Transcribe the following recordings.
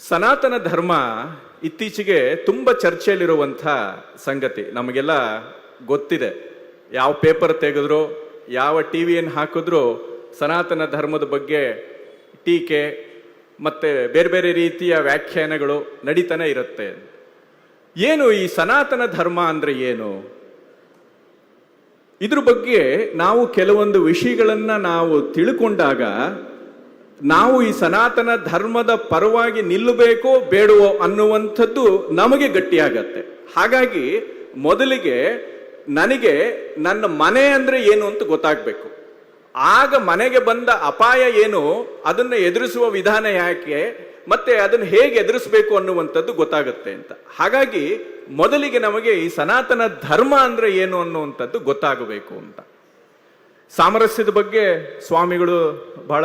ಸನಾತನ ಧರ್ಮ ಇತ್ತೀಚೆಗೆ ತುಂಬ ಚರ್ಚೆಯಲ್ಲಿರುವಂಥ ಸಂಗತಿ. ನಮಗೆಲ್ಲ ಗೊತ್ತಿದೆ. ಯಾವ ಪೇಪರ್ ತೆಗೆದ್ರು, ಯಾವ ಟಿ ವಿಯನ್ನು ಹಾಕಿದ್ರು ಸನಾತನ ಧರ್ಮದ ಬಗ್ಗೆ ಟೀಕೆ ಮತ್ತು ಬೇರೆ ಬೇರೆ ರೀತಿಯ ವ್ಯಾಖ್ಯಾನಗಳು ನಡೀತಾನೆ ಇರುತ್ತೆ. ಏನು ಈ ಸನಾತನ ಧರ್ಮ ಅಂದರೆ ಏನು? ಇದ್ರ ಬಗ್ಗೆ ನಾವು ಕೆಲವೊಂದು ವಿಷಯಗಳನ್ನು ನಾವು ತಿಳ್ಕೊಂಡಾಗ ನಾವು ಈ ಸನಾತನ ಧರ್ಮದ ಪರವಾಗಿ ನಿಲ್ಲಬೇಕೋ ಬೇಡವೋ ಅನ್ನುವಂಥದ್ದು ನಮಗೆ ಗಟ್ಟಿಯಾಗತ್ತೆ. ಹಾಗಾಗಿ ಮೊದಲಿಗೆ ನನಗೆ ನನ್ನ ಮನೆ ಅಂದರೆ ಏನು ಅಂತ ಗೊತ್ತಾಗಬೇಕು. ಆಗ ಮನೆಗೆ ಬಂದ ಅಪಾಯ ಏನು, ಅದನ್ನು ಎದುರಿಸುವ ವಿಧಾನ ಯಾಕೆ, ಮತ್ತೆ ಅದನ್ನು ಹೇಗೆ ಎದುರಿಸಬೇಕು ಅನ್ನುವಂಥದ್ದು ಗೊತ್ತಾಗುತ್ತೆ ಅಂತ. ಹಾಗಾಗಿ ಮೊದಲಿಗೆ ನಮಗೆ ಈ ಸನಾತನ ಧರ್ಮ ಅಂದರೆ ಏನು ಅನ್ನುವಂಥದ್ದು ಗೊತ್ತಾಗಬೇಕು ಅಂತ. ಸಾಮರಸ್ಯದ ಬಗ್ಗೆ ಸ್ವಾಮಿಗಳು ಬಹಳ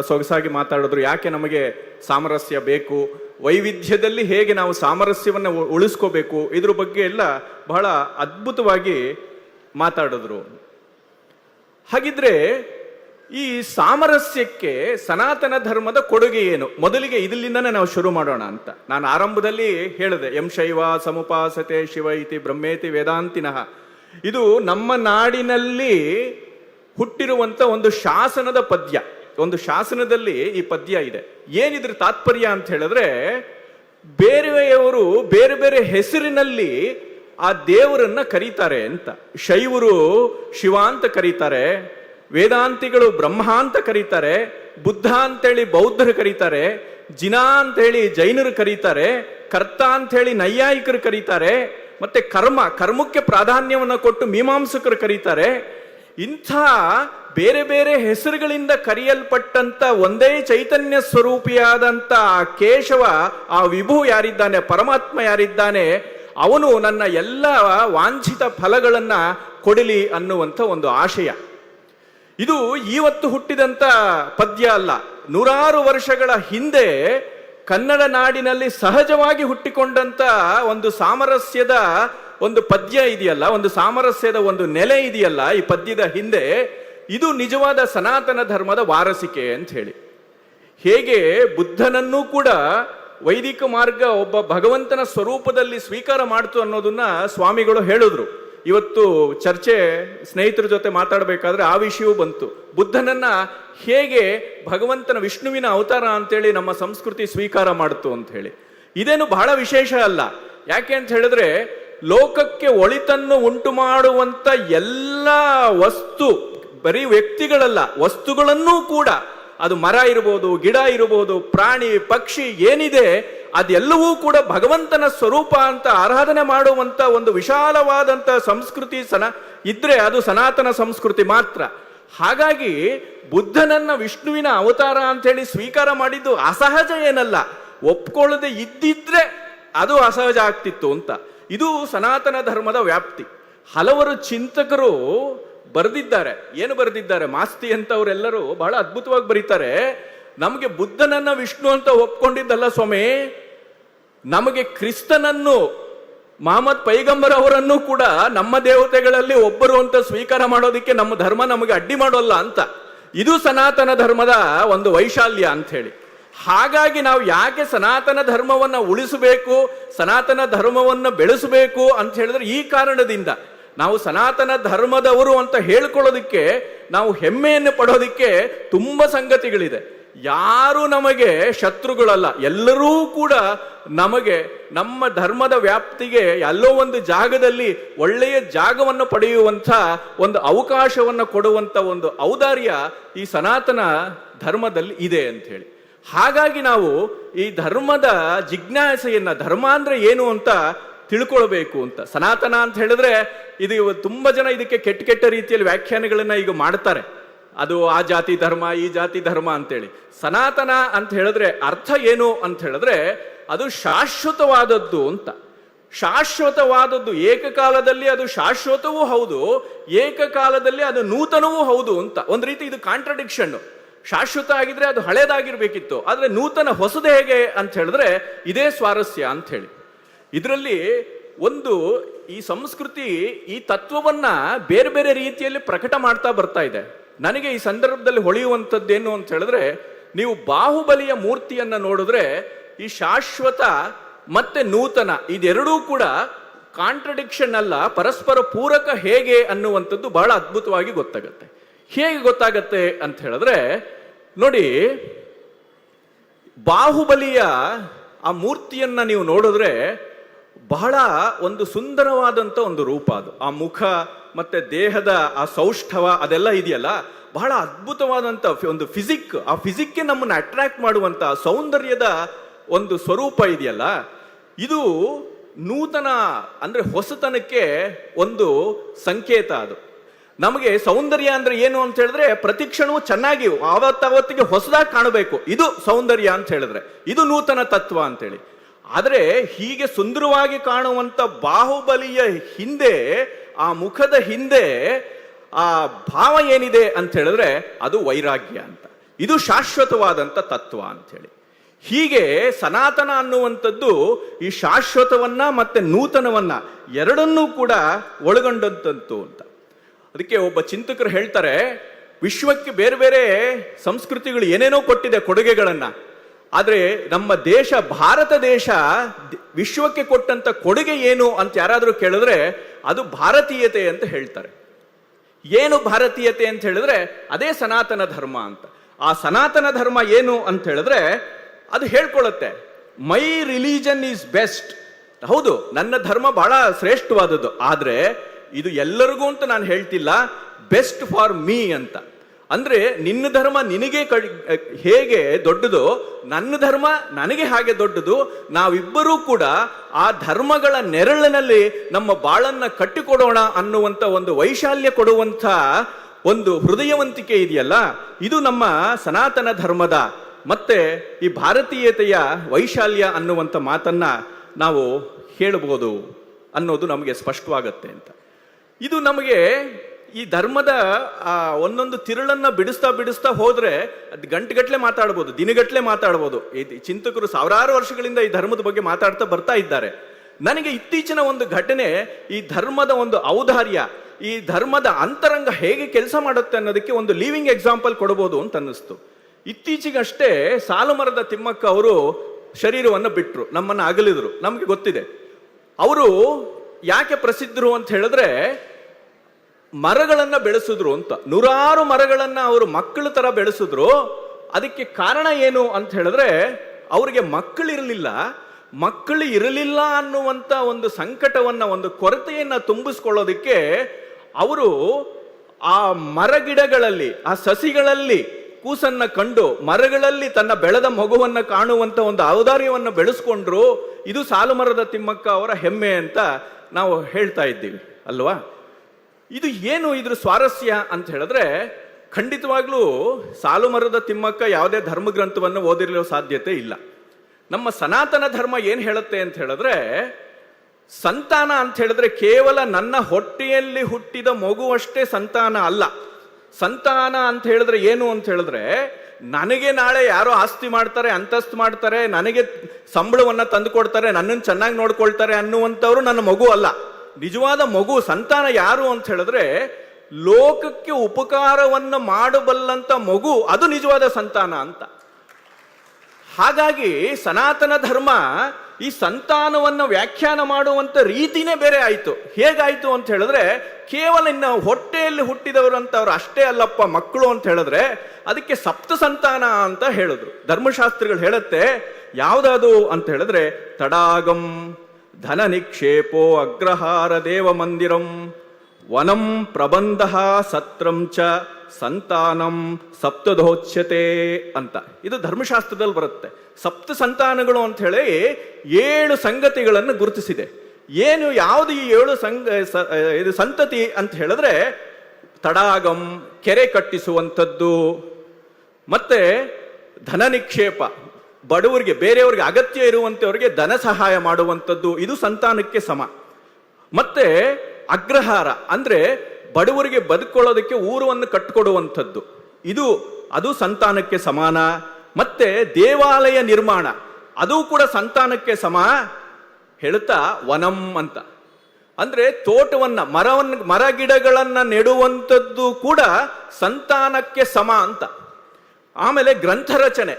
ಸೊಗಸಾಗಿ ಮಾತಾಡಿದ್ರು. ಯಾಕೆ ನಮಗೆ ಸಾಮರಸ್ಯ ಬೇಕು? ವೈವಿಧ್ಯದಲ್ಲಿ ಹೇಗೆ ನಾವು ಸಾಮರಸ್ಯವನ್ನು ಉಳಿಸ್ಕೋಬೇಕು? ಇದ್ರ ಬಗ್ಗೆ ಎಲ್ಲ ಬಹಳ ಅದ್ಭುತವಾಗಿ ಮಾತಾಡಿದ್ರು. ಹಾಗಿದ್ರೆ ಈ ಸಾಮರಸ್ಯಕ್ಕೆ ಸನಾತನ ಧರ್ಮದ ಕೊಡುಗೆ ಏನು? ಮೊದಲಿಗೆ ಇದಿಲ್ಲಿಂದನೇ ನಾವು ಶುರು ಮಾಡೋಣ ಅಂತ. ನಾನು ಆರಂಭದಲ್ಲಿ ಹೇಳಿದೆ ಎಂ ಶೈವ ಸಮುಪಾಸತೆ ಶಿವ ಇತಿ ಬ್ರಹ್ಮೇತಿ ವೇದಾಂತಿನಃ. ಇದು ನಮ್ಮ ನಾಡಿನಲ್ಲಿ ಹುಟ್ಟಿರುವಂತ ಒಂದು ಶಾಸನದ ಪದ್ಯ. ಒಂದು ಶಾಸನದಲ್ಲಿ ಈ ಪದ್ಯ ಇದೆ. ಏನಿದ್ರ ತಾತ್ಪರ್ಯ ಅಂತ ಹೇಳಿದ್ರೆ, ಬೇರೆಯವರು ಬೇರೆ ಬೇರೆ ಹೆಸರಿನಲ್ಲಿ ಆ ದೇವರನ್ನ ಕರೀತಾರೆ ಅಂತ. ಶೈವರು ಶಿವ ಅಂತ ಕರೀತಾರೆ, ವೇದಾಂತಿಗಳು ಬ್ರಹ್ಮ ಅಂತ ಕರೀತಾರೆ, ಬುದ್ಧ ಅಂತೇಳಿ ಬೌದ್ಧರು ಕರೀತಾರೆ, ಜಿನಾ ಅಂತೇಳಿ ಜೈನರು ಕರೀತಾರೆ, ಕರ್ತ ಅಂತೇಳಿ ನೈಯಾಯಿಕರು ಕರೀತಾರೆ, ಮತ್ತೆ ಕರ್ಮ, ಕರ್ಮಕ್ಕೆ ಪ್ರಾಧಾನ್ಯವನ್ನು ಕೊಟ್ಟು ಮೀಮಾಂಸಕರು ಕರೀತಾರೆ ಇಂಥ ಬೇರೆ ಬೇರೆ ಹೆಸರುಗಳಿಂದ ಕರೆಯಲ್ಪಟ್ಟಂತ ಒಂದೇ ಚೈತನ್ಯ ಸ್ವರೂಪಿಯಾದಂತ ಆ ಕೇಶವ, ಆ ವಿಭು ಯಾರಿದ್ದಾನೆ, ಪರಮಾತ್ಮ ಯಾರಿದ್ದಾನೆ, ಅವನು ನನ್ನ ಎಲ್ಲ ವಾಂಛಿತ ಫಲಗಳನ್ನ ಕೊಡಲಿ ಅನ್ನುವಂಥ ಒಂದು ಆಶಯ. ಇದು ಇವತ್ತು ಹುಟ್ಟಿದಂತ ಪದ್ಯ ಅಲ್ಲ. ನೂರಾರು ವರ್ಷಗಳ ಹಿಂದೆ ಕನ್ನಡ ನಾಡಿನಲ್ಲಿ ಸಹಜವಾಗಿ ಹುಟ್ಟಿಕೊಂಡಂತ ಒಂದು ಸಾಮರಸ್ಯದ ಒಂದು ಪದ್ಯ ಇದೆಯಲ್ಲ, ಒಂದು ಸಾಮರಸ್ಯದ ಒಂದು ನೆಲೆ ಇದೆಯಲ್ಲ, ಈ ಪದ್ಯದ ಹಿಂದೆ ಇದು ನಿಜವಾದ ಸನಾತನ ಧರ್ಮದ ವಾರಸಿಕೆ ಅಂತ ಹೇಳಿ. ಹೇಗೆ ಬುದ್ಧನನ್ನೂ ಕೂಡ ವೈದಿಕ ಮಾರ್ಗ ಒಬ್ಬ ಭಗವಂತನ ಸ್ವರೂಪದಲ್ಲಿ ಸ್ವೀಕಾರ ಮಾಡ್ತು ಅನ್ನೋದನ್ನ ಸ್ವಾಮಿಗಳು ಹೇಳಿದ್ರು. ಇವತ್ತು ಚರ್ಚೆ ಸ್ನೇಹಿತರ ಜೊತೆ ಮಾತಾಡಬೇಕಾದ್ರೆ ಆ ವಿಷಯವೂ ಬಂತು. ಬುದ್ಧನನ್ನ ಹೇಗೆ ಭಗವಂತನ ವಿಷ್ಣುವಿನ ಅವತಾರ ಅಂತೇಳಿ ನಮ್ಮ ಸಂಸ್ಕೃತಿ ಸ್ವೀಕಾರ ಮಾಡ್ತು ಅಂತ ಹೇಳಿ. ಇದೇನು ಬಹಳ ವಿಶೇಷ ಅಲ್ಲ. ಯಾಕೆ ಅಂತ ಹೇಳಿದ್ರೆ ಲೋಕಕ್ಕೆ ಒಳಿತನ್ನು ಉಂಟು ಮಾಡುವಂತ ಎಲ್ಲ ವಸ್ತು, ಬರೀ ವ್ಯಕ್ತಿಗಳಲ್ಲ, ವಸ್ತುಗಳನ್ನೂ ಕೂಡ, ಅದು ಮರ ಇರಬಹುದು ಗಿಡ ಇರಬಹುದು ಪ್ರಾಣಿ, ಪಕ್ಷಿ, ಏನಿದೆ, ಅದೆಲ್ಲವೂ ಕೂಡ ಭಗವಂತನ ಸ್ವರೂಪ ಅಂತ ಆರಾಧನೆ ಮಾಡುವಂತ ಒಂದು ವಿಶಾಲವಾದಂತ ಸಂಸ್ಕೃತಿ ಸನ, ಇದ್ರೆ ಅದು ಸನಾತನ ಸಂಸ್ಕೃತಿ ಮಾತ್ರ. ಹಾಗಾಗಿ ಬುದ್ಧನನ್ನ ವಿಷ್ಣುವಿನ ಅವತಾರ ಅಂತ ಹೇಳಿ ಸ್ವೀಕಾರ ಮಾಡಿದ್ದು ಅಸಹಜ ಏನಲ್ಲ, ಒಪ್ಕೊಳ್ಳದೆ ಇದ್ದಿದ್ರೆ ಅದು ಅಸಹಜ ಆಗ್ತಿತ್ತು ಅಂತ. ಇದು ಸನಾತನ ಧರ್ಮದ ವ್ಯಾಪ್ತಿ. ಹಲವರು ಚಿಂತಕರು ಬರೆದಿದ್ದಾರೆ. ಏನು ಬರೆದಿದ್ದಾರೆ? ಮಾಸ್ತಿ ಅಂತವರೆಲ್ಲರೂ ಬಹಳ ಅದ್ಭುತವಾಗಿ ಬರೀತಾರೆ. ನಮಗೆ ಬುದ್ಧನನ್ನ ವಿಷ್ಣು ಅಂತ ಒಪ್ಕೊಂಡಿದ್ದಲ್ಲ ಸ್ವಾಮಿ. ನಮಗೆ ಕ್ರಿಸ್ತನನ್ನು, ಮಹಮ್ಮದ್ ಪೈಗಂಬರ್ ಅವರನ್ನು ಕೂಡ ನಮ್ಮ ದೇವತೆಗಳಲ್ಲಿ ಒಬ್ಬರು ಅಂತ ಸ್ವೀಕಾರ ಮಾಡೋದಕ್ಕೆ ನಮ್ಮ ಧರ್ಮ ನಮಗೆ ಅಡ್ಡಿ ಮಾಡೋಲ್ಲ ಅಂತ. ಇದು ಸನಾತನ ಧರ್ಮದ ಒಂದು ವೈಶಾಲ್ಯ ಅಂತ ಹೇಳಿ ಹಾಗಾಗಿ ನಾವು ಯಾಕೆ ಸನಾತನ ಧರ್ಮವನ್ನು ಉಳಿಸಬೇಕು, ಸನಾತನ ಧರ್ಮವನ್ನು ಬೆಳೆಸಬೇಕು ಅಂತ ಹೇಳಿದ್ರೆ ಈ ಕಾರಣದಿಂದ ನಾವು ಸನಾತನ ಧರ್ಮದವರು ಅಂತ ಹೇಳ್ಕೊಳ್ಳೋದಕ್ಕೆ, ನಾವು ಹೆಮ್ಮೆಯನ್ನು ಪಡೋದಕ್ಕೆ ತುಂಬಾ ಸಂಗತಿಗಳಿದೆ. ಯಾರು ನಮಗೆ ಶತ್ರುಗಳಲ್ಲ. ಎಲ್ಲರೂ ಕೂಡ ನಮಗೆ, ನಮ್ಮ ಧರ್ಮದ ವ್ಯಾಪ್ತಿಗೆ ಎಲ್ಲೋ ಒಂದು ಜಾಗದಲ್ಲಿ ಒಳ್ಳೆಯ ಜಾಗವನ್ನು ಪಡೆಯುವಂಥ ಒಂದು ಅವಕಾಶವನ್ನು ಕೊಡುವಂಥ ಒಂದು ಔದಾರ್ಯ ಈ ಸನಾತನ ಧರ್ಮದಲ್ಲಿ ಇದೆ ಅಂತ ಹೇಳಿ ಹಾಗಾಗಿ ನಾವು ಈ ಧರ್ಮದ ಜಿಜ್ಞಾಸೆಯನ್ನ ಧರ್ಮ ಅಂದ್ರೆ ಏನು ಅಂತ ತಿಳ್ಕೊಳ್ಬೇಕು ಅಂತ. ಸನಾತನ ಅಂತ ಹೇಳಿದ್ರೆ ಇದು ತುಂಬಾ ಜನ ಇದಕ್ಕೆ ಕೆಟ್ಟ ಕೆಟ್ಟ ರೀತಿಯಲ್ಲಿ ವ್ಯಾಖ್ಯಾನಗಳನ್ನ ಈಗ ಮಾಡ್ತಾರೆ. ಅದು ಆ ಜಾತಿ ಧರ್ಮ, ಈ ಜಾತಿ ಧರ್ಮ ಅಂತೇಳಿ. ಸನಾತನ ಅಂತ ಹೇಳಿದ್ರೆ ಅರ್ಥ ಏನು ಅಂತ ಹೇಳಿದ್ರೆ ಅದು ಶಾಶ್ವತವಾದದ್ದು ಅಂತ. ಶಾಶ್ವತವಾದದ್ದು ಏಕಕಾಲದಲ್ಲಿ ಅದು ಶಾಶ್ವತವೂ ಹೌದು, ಏಕಕಾಲದಲ್ಲಿ ಅದು ನೂತನವೂ ಹೌದು ಅಂತ. ಒಂದು ರೀತಿ ಇದು ಕಾಂಟ್ರಡಿಕ್ಷನ್ ಶಾಶ್ವತ ಆಗಿದ್ರೆ ಅದು ಹಳೇದಾಗಿರ್ಬೇಕಿತ್ತು. ಆದರೆ ನೂತನ ಹೊಸದು ಹೇಗೆ ಅಂತ ಹೇಳಿದ್ರೆ ಇದೇ ಸ್ವಾರಸ್ಯ ಅಂತ ಹೇಳಿ. ಇದರಲ್ಲಿ ಒಂದು ಈ ಸಂಸ್ಕೃತಿ ಈ ತತ್ವವನ್ನ ಬೇರೆ ಬೇರೆ ರೀತಿಯಲ್ಲಿ ಪ್ರಕಟ ಮಾಡ್ತಾ ಬರ್ತಾ ಇದೆ. ನನಗೆ ಈ ಸಂದರ್ಭದಲ್ಲಿ ಹೊಳೆಯುವಂಥದ್ದೇನು ಅಂತ ಹೇಳಿದ್ರೆ, ನೀವು ಬಾಹುಬಲಿಯ ಮೂರ್ತಿಯನ್ನ ನೋಡಿದ್ರೆ ಈ ಶಾಶ್ವತ ಮತ್ತೆ ನೂತನ ಇದೆರಡೂ ಕೂಡ ಕಾಂಟ್ರಡಿಕ್ಷನ್ ಅಲ್ಲ, ಪರಸ್ಪರ ಪೂರಕ ಹೇಗೆ ಅನ್ನುವಂಥದ್ದು ಬಹಳ ಅದ್ಭುತವಾಗಿ ಗೊತ್ತಾಗತ್ತೆ. ಹೇಗೆ ಗೊತ್ತಾಗತ್ತೆ ಅಂತ ಹೇಳಿದ್ರೆ ನೋಡಿ, ಬಾಹುಬಲಿಯ ಆ ಮೂರ್ತಿಯನ್ನ ನೀವು ನೋಡಿದ್ರೆ ಬಹಳ ಒಂದು ಸುಂದರವಾದಂತ ಒಂದು ರೂಪ ಅದು. ಆ ಮುಖ ಮತ್ತೆ ದೇಹದ ಆ ಸೌಷ್ಠವ ಅದೆಲ್ಲ ಇದೆಯಲ್ಲ? ಬಹಳ ಅದ್ಭುತವಾದಂತ ಒಂದು ಫಿಸಿಕ್ ಆ ಫಿಸಿಕ್ಗೆ ನಮ್ಮನ್ನು ಅಟ್ರಾಕ್ಟ್ ಮಾಡುವಂಥ ಸೌಂದರ್ಯದ ಒಂದು ಸ್ವರೂಪ ಇದೆಯಲ್ಲ? ಇದು ನೂತನ ಅಂದ್ರೆ ಹೊಸತನಕ್ಕೆ ಒಂದು ಸಂಕೇತ ಅದು. ನಮಗೆ ಸೌಂದರ್ಯ ಅಂದ್ರೆ ಏನು ಅಂತ ಹೇಳಿದ್ರೆ ಪ್ರತಿ ಕ್ಷಣವೂ ಚೆನ್ನಾಗಿ ಆವತ್ತಾವತ್ತಿಗೆ ಹೊಸದಾಗಿ ಕಾಣಬೇಕು. ಇದು ಸೌಂದರ್ಯ ಅಂತ ಹೇಳಿದ್ರೆ. ಇದು ನೂತನ ತತ್ವ ಅಂತೇಳಿ. ಆದ್ರೆ ಹೀಗೆ ಸುಂದರವಾಗಿ ಕಾಣುವಂತ ಬಾಹುಬಲಿಯ ಹಿಂದೆ, ಆ ಮುಖದ ಹಿಂದೆ, ಆ ಭಾವ ಏನಿದೆ ಅಂತ ಹೇಳಿದ್ರೆ ಅದು ವೈರಾಗ್ಯ ಅಂತ. ಇದು ಶಾಶ್ವತವಾದಂತ ತತ್ವ ಅಂತ ಹೇಳಿ ಹೀಗೆ ಸನಾತನ ಅನ್ನುವಂಥದ್ದು ಈ ಶಾಶ್ವತವನ್ನ ಮತ್ತೆ ನೂತನವನ್ನ ಎರಡನ್ನೂ ಕೂಡ ಒಳಗೊಂಡಂತಂತು ಅಂತ. ಅದಕ್ಕೆ ಒಬ್ಬ ಚಿಂತಕರು ಹೇಳ್ತಾರೆ, ವಿಶ್ವಕ್ಕೆ ಬೇರೆ ಬೇರೆ ಸಂಸ್ಕೃತಿಗಳು ಏನೇನೋ ಕೊಟ್ಟಿದೆ ಕೊಡುಗೆಗಳನ್ನ. ಆದ್ರೆ ನಮ್ಮ ದೇಶ, ಭಾರತ ದೇಶ ವಿಶ್ವಕ್ಕೆ ಕೊಟ್ಟಂತ ಕೊಡುಗೆ ಏನು ಅಂತ ಯಾರಾದರೂ ಕೇಳಿದ್ರೆ ಅದು ಭಾರತೀಯತೆ ಅಂತ ಹೇಳ್ತಾರೆ. ಏನು ಭಾರತೀಯತೆ ಅಂತ ಹೇಳಿದ್ರೆ ಅದೇ ಸನಾತನ ಧರ್ಮ ಅಂತ. ಆ ಸನಾತನ ಧರ್ಮ ಏನು ಅಂತ ಹೇಳಿದ್ರೆ ಅದು ಹೇಳ್ಕೊಳ್ಳುತ್ತೆ ಮೈ ರಿಲಿಜನ್ ಈಸ್ ಬೆಸ್ಟ್. ಹೌದು, ನನ್ನ ಧರ್ಮ ಬಹಳ ಶ್ರೇಷ್ಠವಾದದ್ದು. ಆದ್ರೆ ಇದು ಎಲ್ಲರಿಗೂ ಅಂತ ನಾನು ಹೇಳ್ತಿಲ್ಲ ಬೆಸ್ಟ್ ಫಾರ್ ಮೀ ಅಂತ. ಅಂದ್ರೆ ನಿನ್ನ ಧರ್ಮ ನಿನಗೆ ಹೇಗೆ ದೊಡ್ಡದು, ನನ್ನ ಧರ್ಮ ನನಗೆ ಹಾಗೆ ದೊಡ್ಡದು, ನಾವಿಬ್ಬರೂ ಕೂಡ ಆ ಧರ್ಮಗಳ ನೆರಳಿನಲ್ಲಿ ನಮ್ಮ ಬಾಳನ್ನ ಕಟ್ಟಿಕೊಡೋಣ ಅನ್ನುವಂತ ಒಂದು ವೈಶಾಲ್ಯ ಕೊಡುವಂತ ಒಂದು ಹೃದಯವಂತಿಕೆ ಇದೆಯಲ್ಲ, ಇದು ನಮ್ಮ ಸನಾತನ ಧರ್ಮದ. ಮತ್ತೆ ಈ ಭಾರತೀಯತೆಯ ವೈಶಾಲ್ಯ ಅನ್ನುವಂಥ ಮಾತನ್ನ ನಾವು ಹೇಳಬಹುದು ಅನ್ನೋದು ನಮಗೆ ಸ್ಪಷ್ಟವಾಗತ್ತೆ ಅಂತ. ಇದು ನಮಗೆ ಈ ಧರ್ಮದ, ಆ, ಒಂದೊಂದು ತಿರುಳನ್ನ ಬಿಡಿಸ್ತಾ ಬಿಡಿಸ್ತಾ ಹೋದ್ರೆ ಅದು ಗಂಟೆಗಟ್ಲೆ ಮಾತಾಡ್ಬೋದು ದಿನಗಟ್ಟಲೆ ಮಾತಾಡ್ಬೋದು. ಈ ಚಿಂತಕರು ಸಾವಿರಾರು ವರ್ಷಗಳಿಂದ ಈ ಧರ್ಮದ ಬಗ್ಗೆ ಮಾತಾಡ್ತಾ ಬರ್ತಾ ಇದ್ದಾರೆ. ನನಗೆ ಇತ್ತೀಚಿನ ಒಂದು ಘಟನೆ ಈ ಧರ್ಮದ ಒಂದು ಔದಾರ್ಯ, ಈ ಧರ್ಮದ ಅಂತರಂಗ ಹೇಗೆ ಕೆಲಸ ಮಾಡುತ್ತೆ ಅನ್ನೋದಕ್ಕೆ ಒಂದು ಲಿವಿಂಗ್ ಎಕ್ಸಾಂಪಲ್ ಕೊಡಬಹುದು ಅಂತ ಅನ್ನಿಸ್ತು. ಇತ್ತೀಚೆಗಷ್ಟೇ ಸಾಲುಮರದ ತಿಮ್ಮಕ್ಕ ಅವರು ಶರೀರವನ್ನು ಬಿಟ್ಟರು ನಮ್ಮನ್ನ ಅಗಲಿದ್ರು, ನಮಗೆ ಗೊತ್ತಿದೆ. ಅವರು ಯಾಕೆ ಪ್ರಸಿದ್ಧರು ಅಂತ ಹೇಳಿದ್ರೆ, ಮರಗಳನ್ನು ಬೆಳೆಸಿದ್ರು ಅಂತ. ನೂರಾರು ಮರಗಳನ್ನು ಅವರು ಮಕ್ಕಳ ತರ ಬೆಳೆಸಿದ್ರು. ಅದಕ್ಕೆ ಕಾರಣ ಏನು ಅಂತ ಹೇಳಿದ್ರೆ, ಅವರಿಗೆ ಮಕ್ಕಳಿರಲಿಲ್ಲ ಮಕ್ಕಳು ಇರಲಿಲ್ಲ ಅನ್ನುವಂತ ಒಂದು ಸಂಕಟವನ್ನ, ಒಂದು ಕೊರತೆಯನ್ನ ತುಂಬಿಸ್ಕೊಳ್ಳೋದಕ್ಕೆ ಅವರು ಆ ಮರಗಿಡಗಳಲ್ಲಿ, ಆ ಸಸಿಗಳಲ್ಲಿ ಕೂಸನ್ನ ಕಂಡು, ಮರಗಳಲ್ಲಿ ತನ್ನ ಬೆಳೆದ ಮಗುವನ್ನ ಕಾಣುವಂತ ಒಂದು ಔದಾರ್ಯವನ್ನು ಬೆಳೆಸ್ಕೊಂಡ್ರು. ಇದು ಸಾಲು ಮರದ ತಿಮ್ಮಕ್ಕ ಅವರ ಹೆಮ್ಮೆ ಅಂತ ನಾವು ಹೇಳ್ತಾ ಇದ್ದೀವಿ, ಅಲ್ವಾ? ಇದು ಏನು ಇದ್ರ ಸ್ವಾರಸ್ಯ ಅಂತ ಹೇಳಿದ್ರೆ, ಖಂಡಿತವಾಗ್ಲೂ ಸಾಲುಮರದ ತಿಮ್ಮಕ್ಕ ಯಾವುದೇ ಧರ್ಮ ಗ್ರಂಥವನ್ನು ಓದಿರಲು ಸಾಧ್ಯತೆ ಇಲ್ಲ. ನಮ್ಮ ಸನಾತನ ಧರ್ಮ ಏನು ಹೇಳುತ್ತೆ ಅಂತ ಹೇಳಿದ್ರೆ, ಸಂತಾನ ಅಂತ ಹೇಳಿದ್ರೆ ಕೇವಲ ನನ್ನ ಹೊಟ್ಟೆಯಲ್ಲಿ ಹುಟ್ಟಿದ ಮಗುವಷ್ಟೇ ಸಂತಾನ ಅಲ್ಲ. ಸಂತಾನ ಅಂತ ಹೇಳಿದ್ರೆ ಏನು ಅಂತ ಹೇಳಿದ್ರೆ ನನಗೆ ನಾಳೆ ಯಾರೋ ಆಸ್ತಿ ಮಾಡ್ತಾರೆ, ಅಂತಸ್ತು ಮಾಡ್ತಾರೆ, ನನಗೆ ಸಂಬಳವನ್ನ ತಂದು ಕೊಡ್ತಾರೆ ನನ್ನನ್ನು ಚೆನ್ನಾಗಿ ನೋಡ್ಕೊಳ್ತಾರೆ ಅನ್ನುವಂಥವ್ರು ನನ್ನ ಮಗು ಅಲ್ಲ. ನಿಜವಾದ ಮಗು, ಸಂತಾನ ಯಾರು ಅಂತ ಹೇಳಿದ್ರೆ, ಲೋಕಕ್ಕೆ ಉಪಕಾರವನ್ನ ಮಾಡಬಲ್ಲಂತ ಮಗು ಅದು ನಿಜವಾದ ಸಂತಾನ ಅಂತ. ಹಾಗಾಗಿ ಸನಾತನ ಧರ್ಮ ಈ ಸಂತಾನವನ್ನು ವ್ಯಾಖ್ಯಾನ ಮಾಡುವಂಥ ರೀತಿನೇ ಬೇರೆ ಆಯಿತು. ಹೇಗಾಯಿತು ಅಂತ ಹೇಳಿದ್ರೆ, ಕೇವಲ ಇನ್ನು ಹೊಟ್ಟೆಯಲ್ಲಿ ಹುಟ್ಟಿದವರು ಅಂತವ್ರು ಅಷ್ಟೇ ಅಲ್ಲಪ್ಪ ಮಕ್ಕಳು ಅಂತ ಹೇಳಿದ್ರೆ, ಅದಕ್ಕೆ ಸಪ್ತ ಸಂತಾನ ಅಂತ ಹೇಳಿದ್ರು. ಧರ್ಮಶಾಸ್ತ್ರಗಳು ಹೇಳುತ್ತೆ ಯಾವುದಾದ್ರು ಅಂತ ಹೇಳಿದ್ರೆ, ತಡಾಗಂ ಧನ ನಿಕ್ಷೇಪೋ ಅಗ್ರಹಾರ ದೇವ ಮಂದಿರಂ ವನಂ ಪ್ರಬಂಧ ಸತ್ರಂ ಚ ಸಂತಾನಂ ಸಪ್ತದೋಚ್ಯತೆ ಅಂತ. ಇದು ಧರ್ಮಶಾಸ್ತ್ರದಲ್ಲಿ ಬರುತ್ತೆ. ಸಪ್ತ ಸಂತಾನಗಳು ಅಂತ ಹೇಳಿ ಏಳು ಸಂಗತಿಗಳನ್ನು ಗುರುತಿಸಿದೆ. ಏನು ಯಾವುದು ಈ ಏಳು ಸಂಗ ಇದು ಸಂತತಿ ಅಂತ ಹೇಳಿದ್ರೆ ತಡಾಗಂ, ಕೆರೆ ಕಟ್ಟಿಸುವಂಥದ್ದು, ಮತ್ತೆ ಧನ ನಿಕ್ಷೇಪ. ಬಡವರಿಗೆ, ಬೇರೆಯವರಿಗೆ ಅಗತ್ಯ ಇರುವಂತವರಿಗೆ ಧನ ಸಹಾಯ ಮಾಡುವಂಥದ್ದು, ಇದು ಸಂತಾನಕ್ಕೆ ಸಮ. ಮತ್ತೆ ಅಗ್ರಹಾರ, ಅಂದ್ರೆ ಬಡವರಿಗೆ ಬದುಕೊಳ್ಳೋದಕ್ಕೆ ಊರವನ್ನು ಕಟ್ಟಿಕೊಡುವಂಥದ್ದು. ಇದು, ಅದು ಸಂತಾನಕ್ಕೆ ಸಮಾನ, ಮತ್ತೆ ದೇವಾಲಯ ನಿರ್ಮಾಣ, ಅದು ಕೂಡ ಸಂತಾನಕ್ಕೆ ಸಮ, ಹೇಳ್ತಾ ವನಂ ಅಂತ. ಅಂದ್ರೆ ತೋಟವನ್ನ ಮರವನ್ನ ಮರ ಗಿಡಗಳನ್ನ ನೆಡುವಂಥದ್ದು ಕೂಡ ಸಂತಾನಕ್ಕೆ ಸಮ ಅಂತ. ಆಮೇಲೆ ಗ್ರಂಥ ರಚನೆ,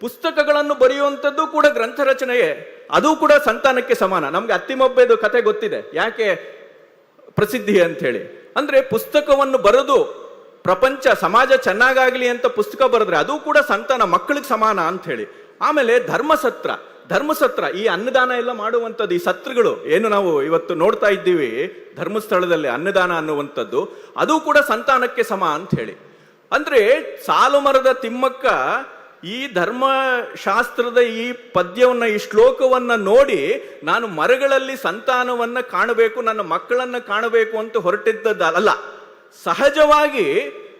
ಪುಸ್ತಕಗಳನ್ನು ಬರೆಯುವಂಥದ್ದು ಕೂಡ ಗ್ರಂಥ ರಚನೆಯೇ, ಅದು ಕೂಡ ಸಂತಾನಕ್ಕೆ ಸಮಾನ. ನಮ್ಗೆ ಅತ್ತಿಮೊಬ್ಬೆದು ಕತೆ ಗೊತ್ತಿದೆ. ಯಾಕೆ? ಪ್ರಸಿದ್ಧಿ ಅಂತ ಹೇಳಿ ಅಂದ್ರೆ ಪುಸ್ತಕವನ್ನು ಬರೆದು ಪ್ರಪಂಚ, ಸಮಾಜ ಚೆನ್ನಾಗಾಗಲಿ ಅಂತ ಪುಸ್ತಕ ಬರೆದ್ರೆ ಅದು ಕೂಡ ಸಂತಾನ, ಮಕ್ಕಳಿಗೆ ಸಮಾನ ಅಂತ ಹೇಳಿ ಆಮೇಲೆ ಧರ್ಮಸತ್ರ. ಧರ್ಮಸತ್ರ, ಈ ಅನ್ನದಾನ ಎಲ್ಲ ಮಾಡುವಂಥದ್ದು, ಈ ಸತ್ರಗಳು, ಏನು ನಾವು ಇವತ್ತು ನೋಡ್ತಾ ಇದ್ದೀವಿ, ಧರ್ಮಸ್ಥಳದಲ್ಲಿ ಅನ್ನದಾನ ಅನ್ನುವಂಥದ್ದು, ಅದು ಕೂಡ ಸಂತಾನಕ್ಕೆ ಸಮ ಅಂತ ಹೇಳಿ ಅಂದ್ರೆ ಸಾಲು ಮರದ ತಿಮ್ಮಕ್ಕ ಈ ಧರ್ಮಶಾಸ್ತ್ರದ ಈ ಪದ್ಯವನ್ನು, ಈ ಶ್ಲೋಕವನ್ನು ನೋಡಿ ನಾನು ಮರಗಳಲ್ಲಿ ಸಂತಾನವನ್ನು ಕಾಣಬೇಕು, ನನ್ನ ಮಕ್ಕಳನ್ನು ಕಾಣಬೇಕು ಅಂತ ಹೊರಟಿದ್ದಲ್ಲ ಸಹಜವಾಗಿ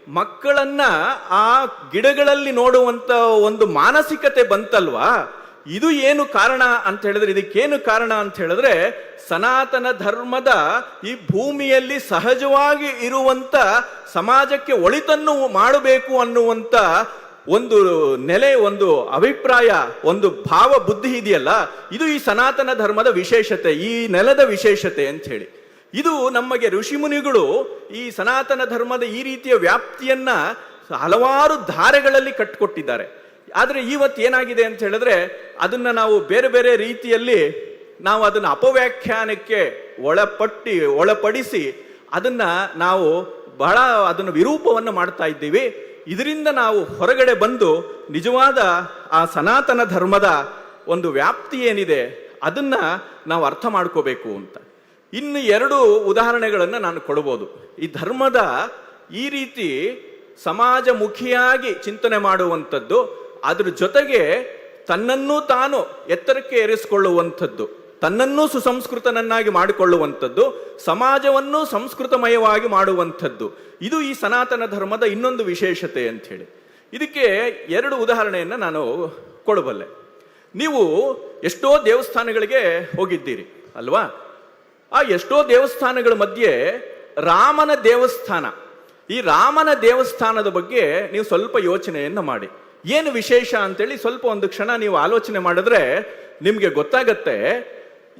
ಮಕ್ಕಳನ್ನ ಆ ಗಿಡಗಳಲ್ಲಿ ನೋಡುವಂತ ಒಂದು ಮಾನಸಿಕತೆ ಬಂತಲ್ವಾ? ಇದು ಏನು ಕಾರಣ ಅಂತ ಹೇಳಿದ್ರೆ, ಇದಕ್ಕೇನು ಕಾರಣ ಅಂತ ಹೇಳಿದ್ರೆ, ಸನಾತನ ಧರ್ಮದ ಈ ಭೂಮಿಯಲ್ಲಿ ಸಹಜವಾಗಿ ಇರುವಂತ ಸಮಾಜಕ್ಕೆ ಒಳಿತನ್ನು ಮಾಡಬೇಕು ಅನ್ನುವಂತ ಒಂದು ನೆಲೆ, ಒಂದು ಅಭಿಪ್ರಾಯ, ಒಂದು ಭಾವ ಬುದ್ಧಿ ಇದೆಯಲ್ಲ, ಇದು ಈ ಸನಾತನ ಧರ್ಮದ ವಿಶೇಷತೆ, ಈ ನೆಲದ ವಿಶೇಷತೆ ಅಂತ ಹೇಳಿ. ಇದು ನಮಗೆ ಋಷಿಮುನಿಗಳು ಈ ಸನಾತನ ಧರ್ಮದ ಈ ರೀತಿಯ ವ್ಯಾಪ್ತಿಯನ್ನ ಹಲವಾರು ಧಾರೆಗಳಲ್ಲಿ ಕಟ್ಟಿಕೊಟ್ಟಿದ್ದಾರೆ ಆದರೆ ಇವತ್ತು ಏನಾಗಿದೆ ಅಂತ ಹೇಳಿದ್ರೆ, ಅದನ್ನ ನಾವು ಬೇರೆ ಬೇರೆ ರೀತಿಯಲ್ಲಿ ನಾವು ಅದನ್ನ ಅಪವ್ಯಾಖ್ಯಾನಕ್ಕೆ ಒಳಪಟ್ಟಿ, ಒಳಪಡಿಸಿ ಅದನ್ನ ನಾವು ಬಹಳ ಅದನ್ನು ವಿರೂಪವನ್ನು ಮಾಡ್ತಾ ಇದ್ದೀವಿ. ಇದರಿಂದ ನಾವು ಹೊರಗಡೆ ಬಂದು ನಿಜವಾದ ಆ ಸನಾತನ ಧರ್ಮದ ಒಂದು ವ್ಯಾಪ್ತಿ ಏನಿದೆ, ಅದನ್ನ ನಾವು ಅರ್ಥ ಮಾಡ್ಕೋಬೇಕು ಅಂತ. ಇನ್ನು ಎರಡು ಉದಾಹರಣೆಗಳನ್ನು ನಾನು ಕೊಡ್ಬೋದು. ಈ ಧರ್ಮದ ಈ ರೀತಿ ಸಮಾಜಮುಖಿಯಾಗಿ ಚಿಂತನೆ ಮಾಡುವಂಥದ್ದು, ಅದ್ರ ಜೊತೆಗೆ ತನ್ನನ್ನು ತಾನು ಎತ್ತರಕ್ಕೆ ಏರಿಸಿಕೊಳ್ಳುವಂಥದ್ದು. ತನ್ನನ್ನೂ ಸುಸಂಸ್ಕೃತನನ್ನಾಗಿ ಮಾಡಿಕೊಳ್ಳುವಂಥದ್ದು, ಸಮಾಜವನ್ನು ಸಂಸ್ಕೃತಮಯವಾಗಿ ಮಾಡುವಂಥದ್ದು. ಇದು ಈ ಸನಾತನ ಧರ್ಮದ ಇನ್ನೊಂದು ವಿಶೇಷತೆ ಅಂತ ಹೇಳಿ ಇದಕ್ಕೆ ಎರಡು ಉದಾಹರಣೆಯನ್ನು ನಾನು ಕೊಡಬಲ್ಲೆ. ನೀವು ಎಷ್ಟೋ ದೇವಸ್ಥಾನಗಳಿಗೆ ಹೋಗಿದ್ದೀರಿ, ಅಲ್ವಾ? ಆ ಎಷ್ಟೋ ದೇವಸ್ಥಾನಗಳ ಮಧ್ಯೆ ರಾಮನ ದೇವಸ್ಥಾನ. ಈ ರಾಮನ ದೇವಸ್ಥಾನದ ಬಗ್ಗೆ ನೀವು ಸ್ವಲ್ಪ ಯೋಚನೆಯನ್ನು ಮಾಡಿ. ಏನು ವಿಶೇಷ ಅಂತೇಳಿ ಸ್ವಲ್ಪ ಒಂದು ಕ್ಷಣ ನೀವು ಆಲೋಚನೆ ಮಾಡಿದ್ರೆ ನಿಮಗೆ ಗೊತ್ತಾಗತ್ತೆ